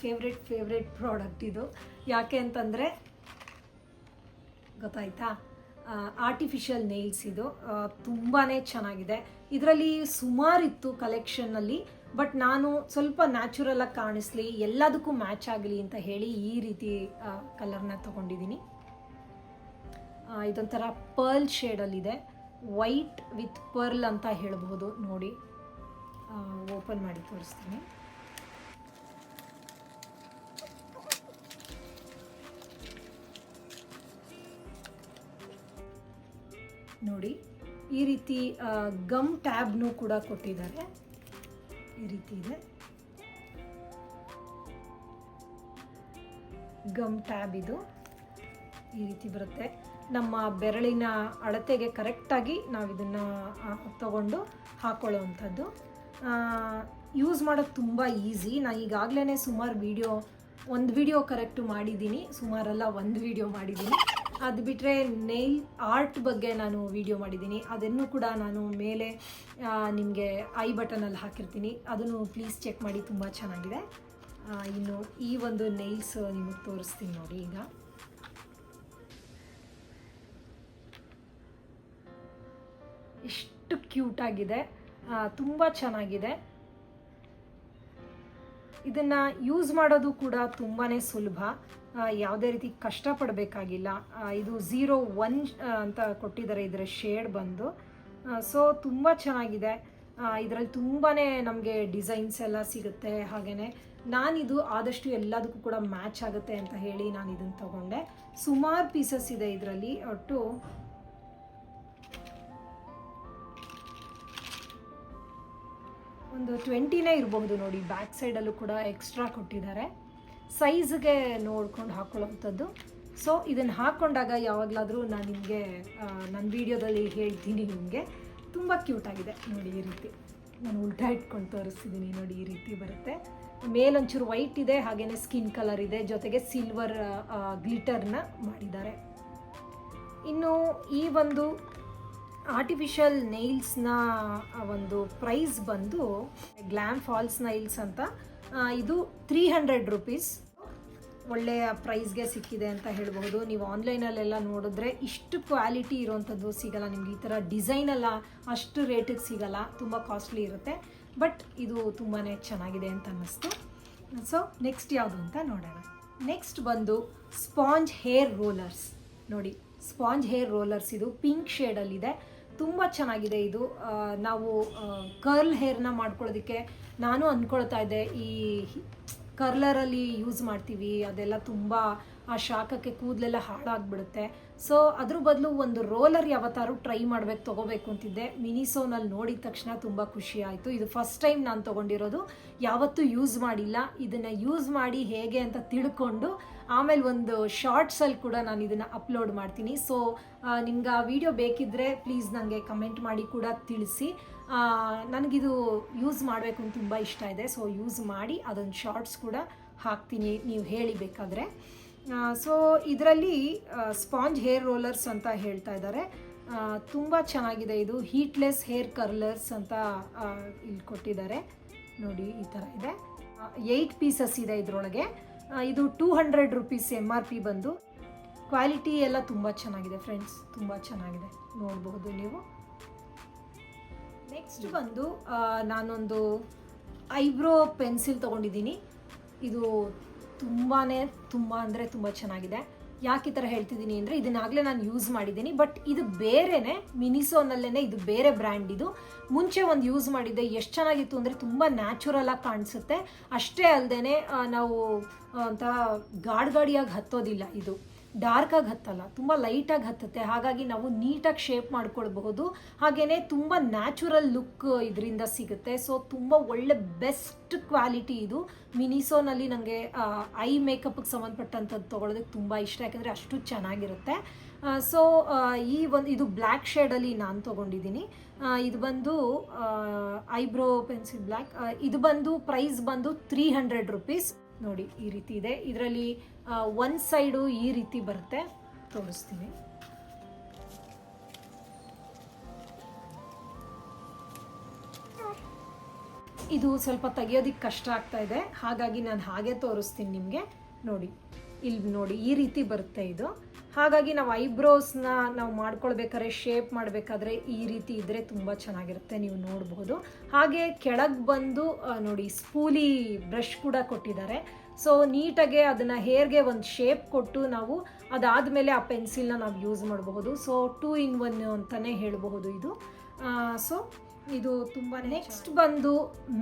ಫೇವ್ರೆಟ್ ಫೇವ್ರೆಟ್ ಪ್ರಾಡಕ್ಟ್ ಇದು. ಯಾಕೆ ಅಂತಂದರೆ, ಗೊತ್ತಾಯ್ತಾ? ಆರ್ಟಿಫಿಷಿಯಲ್ ನೇಲ್ಸ್ ಇದು. ತುಂಬಾ ಚೆನ್ನಾಗಿದೆ. ಇದರಲ್ಲಿ ಸುಮಾರಿತ್ತು ಕಲೆಕ್ಷನ್ನಲ್ಲಿ ಬಟ್ ನಾನು ಸ್ವಲ್ಪ ನ್ಯಾಚುರಲ್ ಆಗಿ ಕಾಣಿಸ್ಲಿ, ಎಲ್ಲದಕ್ಕೂ ಮ್ಯಾಚ್ ಆಗಲಿ ಅಂತ ಹೇಳಿ ಈ ರೀತಿ ಕಲರ್ನ ತಗೊಂಡಿದ್ದೀನಿ ಇದೊಂಥರ ಪರ್ಲ್ ಶೇಡಲ್ಲಿದೆ ವೈಟ್ ವಿತ್ ಪರ್ಲ್ ಅಂತ ಹೇಳಬಹುದು, ನೋಡಿ. ಓಪನ್ ಮಾಡಿ ತೋರಿಸ್ತೀನಿ. ನೋಡಿ, ಈ ರೀತಿ ಗಮ್ ಟ್ಯಾಬ್ನೂ ಕೂಡ ಕೊಟ್ಟಿದ್ದಾರೆ. ಈ ರೀತಿ ಇದೆ. ಗಮ್ ಟ್ಯಾಬ್ ಇದು. ಈ ರೀತಿ ಬರುತ್ತೆ. ನಮ್ಮ ಬೆರಳಿನ ಅಳತೆಗೆ ಕರೆಕ್ಟಾಗಿ ನಾವು ಇದನ್ನು ತಗೊಂಡು ಹಾಕೊಳ್ಳೋವಂಥದ್ದು. ಯೂಸ್ ಮಾಡೋದು ತುಂಬ ಈಸಿ ನಾನು ಈಗಾಗಲೇ ಸುಮಾರು ವೀಡಿಯೋ ಒಂದು ವಿಡಿಯೋ ಕರೆಕ್ಟು ಮಾಡಿದ್ದೀನಿ. ಸುಮಾರಲ್ಲ ಒಂದು ವಿಡಿಯೋ ಮಾಡಿದ್ದೀನಿ. ಅದು ಬಿಟ್ಟರೆ ನೈಲ್ ಆರ್ಟ್ ಬಗ್ಗೆ ನಾನು ವಿಡಿಯೋ ಮಾಡಿದ್ದೀನಿ. ಅದನ್ನು ಕೂಡ ನಾನು ಮೇಲೆ ನಿಮಗೆ ಐ ಬಟನಲ್ಲಿ ಹಾಕಿರ್ತೀನಿ. ಅದನ್ನು ಪ್ಲೀಸ್ ಚೆಕ್ ಮಾಡಿ, ತುಂಬ ಚೆನ್ನಾಗಿದೆ. ಇನ್ನು ಈ ಒಂದು ನೈಲ್ಸ್ ನಿಮಗೆ ತೋರಿಸ್ತೀನಿ ನೋಡಿ ಈಗ. ಎಷ್ಟು ಕ್ಯೂಟ್ ಆಗಿದೆ. ತುಂಬ ಚೆನ್ನಾಗಿದೆ. ಇದನ್ನು ಯೂಸ್ ಮಾಡೋದು ಕೂಡ ತುಂಬಾ ಸುಲಭ. ಯಾವುದೇ ರೀತಿ ಕಷ್ಟಪಡಬೇಕಾಗಿಲ್ಲ. ಇದು ಝೀರೋ ಒನ್ ಅಂತ ಕೊಟ್ಟಿದ್ದಾರೆ. ಇದರ ಶೇಡ್ ಬಂದು. ಸೊ ತುಂಬ ಚೆನ್ನಾಗಿದೆ. ಇದರಲ್ಲಿ ತುಂಬಾ ನಮಗೆ ಡಿಸೈನ್ಸ್ ಎಲ್ಲ ಸಿಗುತ್ತೆ. ಹಾಗೆಯೇ ನಾನಿದು ಆದಷ್ಟು ಎಲ್ಲದಕ್ಕೂ ಕೂಡ ಮ್ಯಾಚ್ ಆಗುತ್ತೆ ಅಂತ ಹೇಳಿ ನಾನು ಇದನ್ನು ತಗೊಂಡೆ. ಸುಮಾರು ಪೀಸಸ್ ಇದೆ ಇದರಲ್ಲಿ. ಒಟ್ಟು ಒಂದು ಟ್ವೆಂಟಿನೇ ಇರಬಹುದು ನೋಡಿ. ಬ್ಯಾಕ್ ಸೈಡಲ್ಲೂ ಕೂಡ ಎಕ್ಸ್ಟ್ರಾ ಕೊಟ್ಟಿದ್ದಾರೆ. ಸೈಜ್ಗೆ ನೋಡ್ಕೊಂಡು ಹಾಕೊಳ್ಳೋವಂಥದ್ದು. ಸೊ ಇದನ್ನು ಹಾಕ್ಕೊಂಡಾಗ ಯಾವಾಗಲಾದರೂ ನಾನು ನಿಮಗೆ ನನ್ನ ವಿಡಿಯೋದಲ್ಲಿ ಹೇಳ್ತೀನಿ ನಿಮಗೆ. ತುಂಬ ಕ್ಯೂಟಾಗಿದೆ ನೋಡಿ ಈ ರೀತಿ. ನಾನು ಉಲ್ಟಾ ಇಟ್ಕೊಂಡು ತೋರಿಸ್ತಿದ್ದೀನಿ ನೋಡಿ ಈ ರೀತಿ ಬರುತ್ತೆ. ಮೇಲೊಂಚೂರು ವೈಟ್ ಇದೆ ಹಾಗೆಯೇ ಸ್ಕಿನ್ ಕಲರ್ ಇದೆ. ಜೊತೆಗೆ ಸಿಲ್ವರ್ ಗ್ಲಿಟರ್ನ ಮಾಡಿದ್ದಾರೆ. ಇನ್ನು ಈ ಒಂದು ಆರ್ಟಿಫಿಷಿಯಲ್ ನೈಲ್ಸ್ನ ಒಂದು ಪ್ರೈಸ್ ಬಂದು ಗ್ಲ್ಯಾಮ್ ಫಾಲ್ಸ್ ನೈಲ್ಸ್ ಅಂತ ಇದು ತ್ರೀ ಹಂಡ್ರೆಡ್ ರುಪೀಸ್ ಒಳ್ಳೆಯ ಪ್ರೈಸ್ಗೆ ಸಿಕ್ಕಿದೆ ಅಂತ ಹೇಳ್ಬೋದು ನೀವು ಆನ್ಲೈನಲ್ಲೆಲ್ಲ ನೋಡಿದ್ರೆ ಇಷ್ಟು ಕ್ವಾಲಿಟಿ ಇರೋವಂಥದ್ದು ಸಿಗಲ್ಲ. ನಿಮ್ಗೆ ಈ ಥರ ಡಿಸೈನ್ ಎಲ್ಲ ಅಷ್ಟು ರೇಟಿಗೆ ಸಿಗಲ್ಲ. ತುಂಬ ಕಾಸ್ಟ್ಲಿ ಇರುತ್ತೆ. ಬಟ್ ಇದು ತುಂಬಾ ಚೆನ್ನಾಗಿದೆ ಅಂತ ಅನ್ನಿಸ್ತು. ಸೊ ನೆಕ್ಸ್ಟ್ ಯಾವುದು ಅಂತ ನೋಡೋಣ. ನೆಕ್ಸ್ಟ್ ಬಂದು ಸ್ಪಾಂಜ್ ಹೇರ್ ರೋಲರ್ಸ್ ನೋಡಿ ಸ್ಪಾಂಜ್ ಹೇರ್ ರೋಲರ್ಸ್ ಇದು ಪಿಂಕ್ ಶೇಡಲ್ಲಿದೆ ತುಂಬ ಚೆನ್ನಾಗಿದೆ ಇದು. ನಾವು ಕರ್ಲ್ ಹೇರ್ನ ಮಾಡ್ಕೊಳ್ಳೋದಕ್ಕೆ ನಾನು ಅಂದ್ಕೊಳ್ತಾ ಇದ್ದೆ ಈ ಕರ್ಲರಲ್ಲಿ ಯೂಸ್ ಮಾಡ್ತೀವಿ, ಅದೆಲ್ಲ ತುಂಬ ಆ ಶಾಖಕ್ಕೆ ಕೂದಲೆಲ್ಲ ಹಾಳಾಗ್ಬಿಡುತ್ತೆ. ಸೊ ಅದ್ರ ಬದಲು ಒಂದು ರೋಲರ್ ಯಾವತ್ತಾರು ಟ್ರೈ ಮಾಡ್ಬೇಕು, ತೊಗೋಬೇಕು ಅಂತಿದ್ದೆ. ಮಿನಿಸೋನಲ್ಲಿ ನೋಡಿದ ತಕ್ಷಣ ತುಂಬ ಖುಷಿ ಆಯಿತು. ಇದು ಫಸ್ಟ್ ಟೈಮ್ ನಾನು ತೊಗೊಂಡಿರೋದು. ಯಾವತ್ತೂ ಯೂಸ್ ಮಾಡಿಲ್ಲ. ಇದನ್ನು ಯೂಸ್ ಮಾಡಿ ಹೇಗೆ ಅಂತ ತಿಳ್ಕೊಂಡು ಆಮೇಲೆ ಒಂದು ಶಾರ್ಟ್ಸಲ್ಲಿ ಕೂಡ ನಾನು ಇದನ್ನು ಅಪ್ಲೋಡ್ ಮಾಡ್ತೀನಿ. ಸೊ ನಿಮ್ಗೆ ಆ ವಿಡಿಯೋ ಬೇಕಿದ್ದರೆ ಪ್ಲೀಸ್ ನನಗೆ ಕಮೆಂಟ್ ಮಾಡಿ ಕೂಡ ತಿಳಿಸಿ. ನನಗಿದು ಯೂಸ್ ಮಾಡಬೇಕು ಅಂತ ತುಂಬ ಇಷ್ಟ ಇದೆ. ಸೊ ಯೂಸ್ ಮಾಡಿ ಅದೊಂದು ಶಾರ್ಟ್ಸ್ ಕೂಡ ಹಾಕ್ತೀನಿ. ನೀವು ಹೇಳಿ ಬೇಕಾದರೆ ಸೊ ಇದರಲ್ಲಿ ಸ್ಪಾಂಜ್ ಹೇರ್ ರೋಲರ್ಸ್ ಅಂತ ಹೇಳ್ತಾ ಇದ್ದಾರೆ. ತುಂಬ ಚೆನ್ನಾಗಿದೆ ಇದು. ಹೀಟ್ಲೆಸ್ ಹೇರ್ ಕರ್ಲರ್ಸ್ ಅಂತ ಇಲ್ಲಿ ಕೊಟ್ಟಿದ್ದಾರೆ. ನೋಡಿ ಈ ಥರ ಇದೆ. ಏಯ್ಟ್ ಪೀಸಸ್ ಇದೆ ಇದರೊಳಗೆ. ಇದು two hundred rupees M R P ಬಂದು. ಕ್ವಾಲಿಟಿ ಎಲ್ಲ ತುಂಬ ಚೆನ್ನಾಗಿದೆ ಫ್ರೆಂಡ್ಸ್ ತುಂಬ ಚೆನ್ನಾಗಿದೆ. ನೋಡಬಹುದು ನೀವು. ನೆಕ್ಸ್ಟ್ ಬಂದು ನಾನೊಂದು ಐಬ್ರೋ ಪೆನ್ಸಿಲ್ ತೊಗೊಂಡಿದ್ದೀನಿ. ಇದು ತುಂಬಾ ತುಂಬ ಅಂದರೆ ತುಂಬ ಚೆನ್ನಾಗಿದೆ. ಯಾಕೆ ಈ ಥರ ಹೇಳ್ತಿದ್ದೀನಿ ಅಂದರೆ ಇದನ್ನಾಗಲೇ ನಾನು ಯೂಸ್ ಮಾಡಿದ್ದೀನಿ. ಬಟ್ ಇದು ಬೇರೆನೇ ಮಿನಿಸೋನಲ್ಲೇ ಇದು ಬೇರೆ ಬ್ರ್ಯಾಂಡ್ ಇದು. ಮುಂಚೆ ಒಂದು ಯೂಸ್ ಮಾಡಿದ್ದೆ, ಎಷ್ಟು ಚೆನ್ನಾಗಿತ್ತು ಅಂದರೆ ತುಂಬ ನ್ಯಾಚುರಲಾಗಿ ಕಾಣಿಸುತ್ತೆ. ಅಷ್ಟೇ ಅಲ್ಲದೆ ನಾವು ಅಂತ ಗಾಡ್ ಗಾಡಿಯಾಗಿ ಹತ್ತೋದಿಲ್ಲ ಇದು. ಡಾರ್ಕಾಗಿ ಹತ್ತಲ್ಲ, ತುಂಬ ಲೈಟಾಗಿ ಹತ್ತುತ್ತೆ. ಹಾಗಾಗಿ ನಾವು ನೀಟಾಗಿ ಶೇಪ್ ಮಾಡ್ಕೊಳ್ಬಹುದು. ಹಾಗೆಯೇ ತುಂಬ ನ್ಯಾಚುರಲ್ ಲುಕ್ ಇದರಿಂದ ಸಿಗುತ್ತೆ. ಸೊ ತುಂಬ ಒಳ್ಳೆ ಬೆಸ್ಟ್ ಕ್ವಾಲಿಟಿ ಇದು. ಮಿನಿಸೋನಲ್ಲಿ ನನಗೆ ಐ ಮೇಕಪ್ಗೆ ಸಂಬಂಧಪಟ್ಟಂಥದ್ದು ತೊಗೊಳೋದಕ್ಕೆ ತುಂಬ ಇಷ್ಟ. ಯಾಕಂದರೆ ಅಷ್ಟು ಚೆನ್ನಾಗಿರುತ್ತೆ. ಸೊ ಈ ಒಂದು, ಇದು ಬ್ಲ್ಯಾಕ್ ಶೇಡಲ್ಲಿ ನಾನು ತೊಗೊಂಡಿದ್ದೀನಿ. ಇದು ಬಂದು ಐಬ್ರೋ ಪೆನ್ಸಿಲ್ ಬ್ಲ್ಯಾಕ್ ಇದು ಬಂದು ಪ್ರೈಸ್ ಬಂದು ತ್ರೀ ಹಂಡ್ರೆಡ್ ರುಪೀಸ್ ನೋಡಿ, ಈ ರೀತಿ ಇದೆ. ಇದರಲ್ಲಿ ಒಂದು ಸೈಡು ಈ ರೀತಿ ಬರುತ್ತೆ. ತೋರಿಸ್ತೀನಿ. ಇದು ಸ್ವಲ್ಪ ತೆಗೆಯೋದಿಕ್ಕೆ ಕಷ್ಟ ಆಗ್ತಾ ಇದೆ. ಹಾಗಾಗಿ ನಾನು ಹಾಗೆ ತೋರಿಸ್ತೀನಿ ನಿಮಗೆ. ನೋಡಿ ಇಲ್ಲಿ ನೋಡಿ, ಈ ರೀತಿ ಬರುತ್ತೆ ಇದು. ಹಾಗಾಗಿ ನಾವು ಐಬ್ರೋಸ್ನ ನಾವು ಮಾಡ್ಕೊಳ್ಬೇಕಾದ್ರೆ ಶೇಪ್ ಮಾಡಬೇಕಾದ್ರೆ ಈ ರೀತಿ ಇದ್ದರೆ ತುಂಬ ಚೆನ್ನಾಗಿರುತ್ತೆ ನೀವು ನೋಡಬಹುದು ಹಾಗೆ ಕೆಳಗೆ ಬಂದು ನೋಡಿ ಸ್ಪೂಲಿ ಬ್ರಷ್ ಕೂಡ ಕೊಟ್ಟಿದ್ದಾರೆ. ಸೊ ನೀಟಾಗೆ ಅದನ್ನು ಹೇರ್ಗೆ ಒಂದು ಶೇಪ್ ಕೊಟ್ಟು ನಾವು ಅದಾದಮೇಲೆ ಆ ಪೆನ್ಸಿಲ್ನ ನಾವು ಯೂಸ್ ಮಾಡಬಹುದು. ಸೊ ಟೂ ಇನ್ ಒನ್ ಅಂತಲೇ ಹೇಳಬಹುದು ಇದು. ಸೊ ಇದು ತುಂಬ ನೆಕ್ಸ್ಟ್ ಬಂದು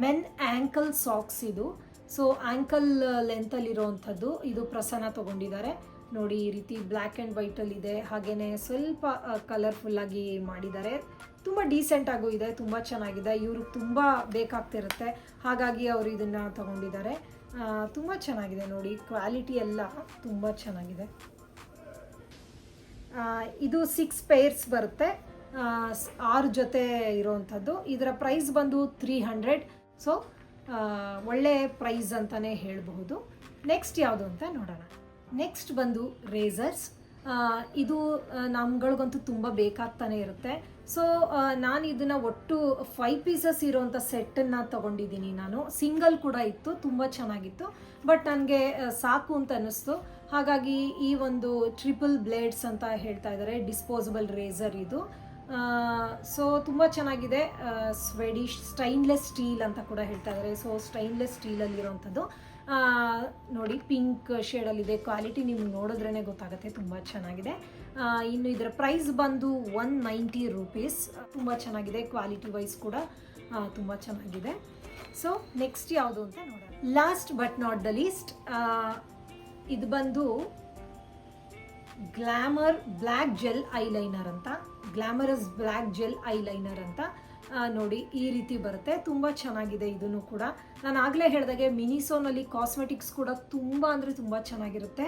ಮೆನ್ ಆ್ಯಂಕಲ್ ಸಾಕ್ಸ್ ಇದು. ಸೊ ಆ್ಯಂಕಲ್ ಲೆಂತಲ್ಲಿರೋವಂಥದ್ದು ಇದು ಪ್ರಸನ್ನ ತೊಗೊಂಡಿದ್ದಾರೆ. ನೋಡಿ ಈ ರೀತಿ ಬ್ಲ್ಯಾಕ್ ಆ್ಯಂಡ್ ವೈಟಲ್ಲಿದೆ ಹಾಗೆಯೇ ಸ್ವಲ್ಪ ಕಲರ್ಫುಲ್ಲಾಗಿ ಮಾಡಿದ್ದಾರೆ. ತುಂಬ ಡೀಸೆಂಟ್ ಆಗು ಇದೆ, ತುಂಬ ಚೆನ್ನಾಗಿದೆ. ಇವ್ರಿಗೆ ತುಂಬ ಬೇಕಾಗ್ತಿರುತ್ತೆ. ಹಾಗಾಗಿ ಅವರು ಇದನ್ನು ತಗೊಂಡಿದ್ದಾರೆ. ತುಂಬ ಚೆನ್ನಾಗಿದೆ ನೋಡಿ. ಕ್ವಾಲಿಟಿ ಎಲ್ಲ ತುಂಬ ಚೆನ್ನಾಗಿದೆ. ಇದು ಸಿಕ್ಸ್ ಪೇರ್ಸ್ ಬರುತ್ತೆ. ಆರು ಜೊತೆ ಇರೋವಂಥದ್ದು ಇದರ ಪ್ರೈಸ್ ಬಂದು ತ್ರೀ ಹಂಡ್ರೆಡ್ ಸೊ ಒಳ್ಳೆ ಪ್ರೈಸ್ ಅಂತಲೇ ಹೇಳಬಹುದು. ನೆಕ್ಸ್ಟ್ ಯಾವುದು ಅಂತ ನೋಡೋಣ. ನೆಕ್ಸ್ಟ್ ಬಂದು ರೇಸರ್ಸ್ ಇದು ನಮ್ಗಳಿಗಂತೂ ತುಂಬ ಬೇಕಾಗ್ತಾನೆ ಇರುತ್ತೆ. ಸೊ ನಾನು ಇದನ್ನು ಒಟ್ಟು ಫೈವ್ ಪೀಸಸ್ ಇರೋವಂಥ ಸೆಟ್ಟನ್ನು ತಗೊಂಡಿದ್ದೀನಿ ನಾನು. ಸಿಂಗಲ್ ಕೂಡ ಇತ್ತು, ತುಂಬ ಚೆನ್ನಾಗಿತ್ತು. ಬಟ್ ನನಗೆ ಸಾಕು ಅಂತ ಅನ್ನಿಸ್ತು. ಹಾಗಾಗಿ ಈ ಒಂದು ಟ್ರಿಪಲ್ ಬ್ಲೇಡ್ಸ್ ಅಂತ ಹೇಳ್ತಾ ಇದ್ದಾರೆ ಡಿಸ್ಪೋಸಬಲ್ ರೇಸರ್ ಇದು. ಸೊ ತುಂಬ ಚೆನ್ನಾಗಿದೆ. ಸ್ವೆಡಿಶ್ ಸ್ಟೈನ್ಲೆಸ್ ಸ್ಟೀಲ್ ಅಂತ ಕೂಡ ಹೇಳ್ತಾ ಇದ್ದಾರೆ ಸೊ ಸ್ಟೈನ್ಲೆಸ್ ಸ್ಟೀಲಲ್ಲಿರೋವಂಥದ್ದು ನೋಡಿ ಪಿಂಕ್ ಶೇಡಲ್ಲಿದೆ ಕ್ವಾಲಿಟಿ ನಿಮ್ಗೆ ನೋಡಿದ್ರೇ ಗೊತ್ತಾಗುತ್ತೆ. ತುಂಬ ಚೆನ್ನಾಗಿದೆ. ಇನ್ನು ಇದರ ಪ್ರೈಸ್ ಬಂದು ಒನ್ ನೈಂಟಿ ರುಪೀಸ್ ತುಂಬ ಚೆನ್ನಾಗಿದೆ. ಕ್ವಾಲಿಟಿ ವೈಸ್ ಕೂಡ ತುಂಬ ಚೆನ್ನಾಗಿದೆ. ಸೊ ನೆಕ್ಸ್ಟ್ ಯಾವುದು ಅಂತ ನೋಡೋಣ. Last but not the least ಇದು ಬಂದು ಗ್ಲಾಮರ್ ಬ್ಲ್ಯಾಕ್ ಜೆಲ್ ಐಲೈನರ್ ಅಂತ. ಗ್ಲಾಮರಸ್ ಬ್ಲ್ಯಾಕ್ ಜೆಲ್ ಐಲೈನರ್ ಅಂತ. ನೋಡಿ, ಈ ರೀತಿ ಬರುತ್ತೆ. ತುಂಬ ಚೆನ್ನಾಗಿದೆ ಇದನ್ನು ಕೂಡ. ನಾನು ಆಗಲೇ ಹೇಳಿದಾಗೆ ಮಿನಿಸೋನಲ್ಲಿ ಕಾಸ್ಮೆಟಿಕ್ಸ್ ಕೂಡ ತುಂಬ ಅಂದರೆ ತುಂಬ ಚೆನ್ನಾಗಿರುತ್ತೆ.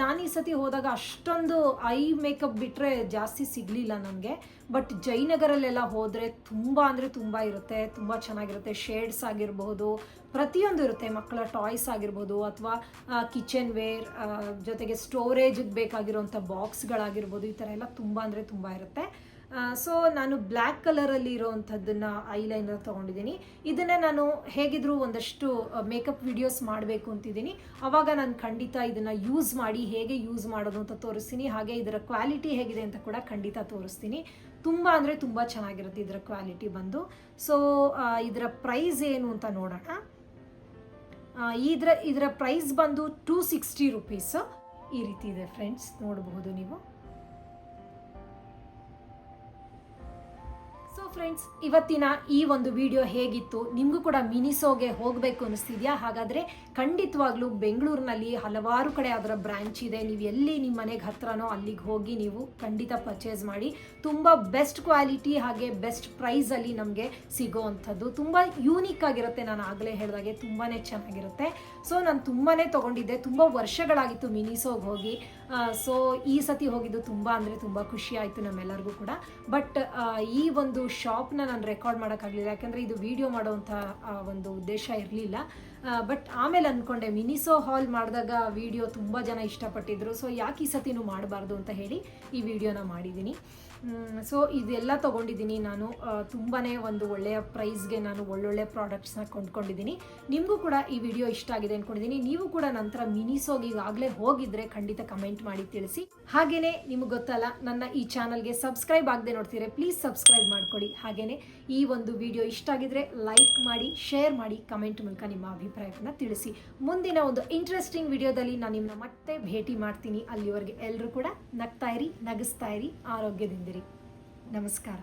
ನಾನು ಈ ಸತಿ ಹೋದಾಗ ಅಷ್ಟೊಂದು ಐ ಮೇಕಪ್ ಬಿಟ್ಟರೆ ಜಾಸ್ತಿ ಸಿಗಲಿಲ್ಲ ನನಗೆ. ಬಟ್ ಜಯನಗರಲ್ಲೆಲ್ಲ ಹೋದರೆ ತುಂಬ ಅಂದರೆ ತುಂಬ ಇರುತ್ತೆ. ತುಂಬ ಚೆನ್ನಾಗಿರುತ್ತೆ. ಶೇಡ್ಸ್ ಆಗಿರಬಹುದು ಪ್ರತಿಯೊಂದು ಇರುತ್ತೆ. ಮಕ್ಕಳ ಟಾಯ್ಸ್ ಆಗಿರ್ಬೋದು ಅಥವಾ ಕಿಚನ್ ವೇರ್ ಜೊತೆಗೆ ಸ್ಟೋರೇಜಿಗೆ ಬೇಕಾಗಿರುವಂಥ ಬಾಕ್ಸ್ಗಳಾಗಿರ್ಬೋದು, ಈ ಥರ ಎಲ್ಲ ತುಂಬ ಅಂದರೆ ತುಂಬ ಇರುತ್ತೆ. ಸೊ ನಾನು ಬ್ಲ್ಯಾಕ್ ಕಲರಲ್ಲಿ ಇರೋವಂಥದ್ದನ್ನು ಐಲೈನರ್ ತೊಗೊಂಡಿದ್ದೀನಿ. ಇದನ್ನು ನಾನು ಹೇಗಿದ್ರೂ ಒಂದಷ್ಟು ಮೇಕಪ್ ವಿಡಿಯೋಸ್ ಮಾಡಬೇಕು ಅಂತಿದ್ದೀನಿ. ಆವಾಗ ನಾನು ಖಂಡಿತ ಇದನ್ನು ಯೂಸ್ ಮಾಡಿ, ಹೇಗೆ ಯೂಸ್ ಮಾಡೋದು ಅಂತ ತೋರಿಸ್ತೀನಿ. ಹಾಗೆ ಇದರ ಕ್ವಾಲಿಟಿ ಹೇಗಿದೆ ಅಂತ ಕೂಡ ಖಂಡಿತ ತೋರಿಸ್ತೀನಿ. ತುಂಬ ಅಂದರೆ ತುಂಬ ಚೆನ್ನಾಗಿರುತ್ತೆ ಇದರ ಕ್ವಾಲಿಟಿ ಬಂದು. ಸೊ ಇದರ ಪ್ರೈಸ್ ಏನು ಅಂತ ನೋಡೋಣ. ಇದರ ಇದರ ಪ್ರೈಸ್ ಬಂದು ಟೂ ಸಿಕ್ಸ್ಟಿ ರುಪೀಸು ಈ ರೀತಿ ಇದೆ ಫ್ರೆಂಡ್ಸ್ ನೋಡಬಹುದು ನೀವು. ಫ್ರೆಂಡ್ಸ್ ಇವತ್ತಿನ ಈ ಒಂದು ವಿಡಿಯೋ ಹೇಗಿತ್ತು? ನಿಮಗೂ ಕೂಡ ಮಿನಿಸೋಗೆ ಹೋಗಬೇಕು ಅನಿಸ್ತಿದ್ಯಾ ಹಾಗಾದರೆ ಖಂಡಿತವಾಗ್ಲೂ ಬೆಂಗಳೂರಿನಲ್ಲಿ ಹಲವಾರು ಕಡೆ ಅದರ ಬ್ರ್ಯಾಂಚ್ ಇದೆ. ನೀವು ಎಲ್ಲಿ ನಿಮ್ಮ ಮನೆಗೆ ಹತ್ರನೋ ಅಲ್ಲಿಗೆ ಹೋಗಿ ನೀವು ಖಂಡಿತ ಪರ್ಚೇಸ್ ಮಾಡಿ. ತುಂಬ ಬೆಸ್ಟ್ ಕ್ವಾಲಿಟಿ ಹಾಗೆ ಬೆಸ್ಟ್ ಪ್ರೈಸಲ್ಲಿ ನಮಗೆ ಸಿಗೋ ಅಂಥದ್ದು ತುಂಬ ಯೂನಿಕ್ ಆಗಿರುತ್ತೆ. ನಾನು ಆಗಲೇ ಹೇಳಿದಾಗೆ ತುಂಬಾ ಚೆನ್ನಾಗಿರುತ್ತೆ. ಸೊ ನಾನು ತುಂಬಾ ತೊಗೊಂಡಿದ್ದೆ. ತುಂಬ ವರ್ಷಗಳಾಗಿತ್ತು ಮಿನಿಸೋಗೆ ಹೋಗಿ. ಸೊ ಈ ಸತಿ ಹೋಗಿದ್ದು ತುಂಬ ಅಂದರೆ ತುಂಬ ಖುಷಿ ಆಯಿತು ನಮ್ಮೆಲ್ಲರಿಗೂ ಕೂಡ. ಬಟ್ ಈ ಒಂದು ಶಾಪ್ನ ನಾನು ರೆಕಾರ್ಡ್ ಮಾಡೋಕ್ಕಾಗಲಿಲ್ಲ ಯಾಕಂದರೆ ಇದು ವಿಡಿಯೋ ಮಾಡೋವಂಥ ಒಂದು ಉದ್ದೇಶ ಇರಲಿಲ್ಲ. ಬಟ್ ಆಮೇಲೆ ಅಂದ್ಕೊಂಡೆ ಮಿನಿಸೋ ಹಾಲ್ ಮಾಡಿದಾಗ ವಿಡಿಯೋ ತುಂಬ ಜನ ಇಷ್ಟಪಟ್ಟಿದ್ರು. ಸೊ ಯಾಕೆ ಈ ಸತಿನೂ ಮಾಡಬಾರ್ದು ಅಂತ ಹೇಳಿ ಈ ವಿಡಿಯೋನ ಮಾಡಿದ್ದೀನಿ ಸೊ ಇದೆಲ್ಲ ತೊಗೊಂಡಿದ್ದೀನಿ ನಾನು. ತುಂಬಾ ಒಂದು ಒಳ್ಳೆಯ ಪ್ರೈಸ್ಗೆ ನಾನು ಒಳ್ಳೊಳ್ಳೆ ಪ್ರಾಡಕ್ಟ್ಸ್ನ ಕೊಂಡ್ಕೊಂಡಿದ್ದೀನಿ. ನಿಮಗೂ ಕೂಡ ಈ ವಿಡಿಯೋ ಇಷ್ಟ ಆಗಿದೆ ಅಂದ್ಕೊಂಡಿದ್ದೀನಿ ನೀವು ಕೂಡ ನಂತರ ಮಿನಿಸೋಗಿ ಈಗಾಗಲೇ ಹೋಗಿದ್ರೆ ಖಂಡಿತ ಕಮೆಂಟ್ ಮಾಡಿ ತಿಳಿಸಿ. ಹಾಗೆಯೇ ನಿಮಗೆ ಗೊತ್ತಲ್ಲ, ನನ್ನ ಈ ಚಾನಲ್ಗೆ ಸಬ್ಸ್ಕ್ರೈಬ್ ಆಗದೆ ನೋಡ್ತೀರಾ ಪ್ಲೀಸ್ ಸಬ್ಸ್ಕ್ರೈಬ್ ಮಾಡ್ಕೊಳ್ಳಿ ಹಾಗೆಯೇ ಈ ಒಂದು ವಿಡಿಯೋ ಇಷ್ಟ ಆಗಿದ್ರೆ ಲೈಕ್ ಮಾಡಿ ಶೇರ್ ಮಾಡಿ ಕಮೆಂಟ್ ಮೂಲಕ ನಿಮ್ಮ ಅಭಿಪ್ರಾಯವನ್ನು ತಿಳಿಸಿ. ಮುಂದಿನ ಒಂದು ಇಂಟ್ರೆಸ್ಟಿಂಗ್ ವಿಡಿಯೋದಲ್ಲಿ ನಾನು ನಿಮ್ಮನ್ನ ಮತ್ತೆ ಭೇಟಿ ಮಾಡ್ತೀನಿ. ಅಲ್ಲಿವರೆಗೆ ಎಲ್ಲರೂ ಕೂಡ ನಗ್ತಾ ಇರಿ, ನಗಿಸ್ತಾ ಇರಿ, ಆರೋಗ್ಯದಿಂದಿರಿ. ನಮಸ್ಕಾರ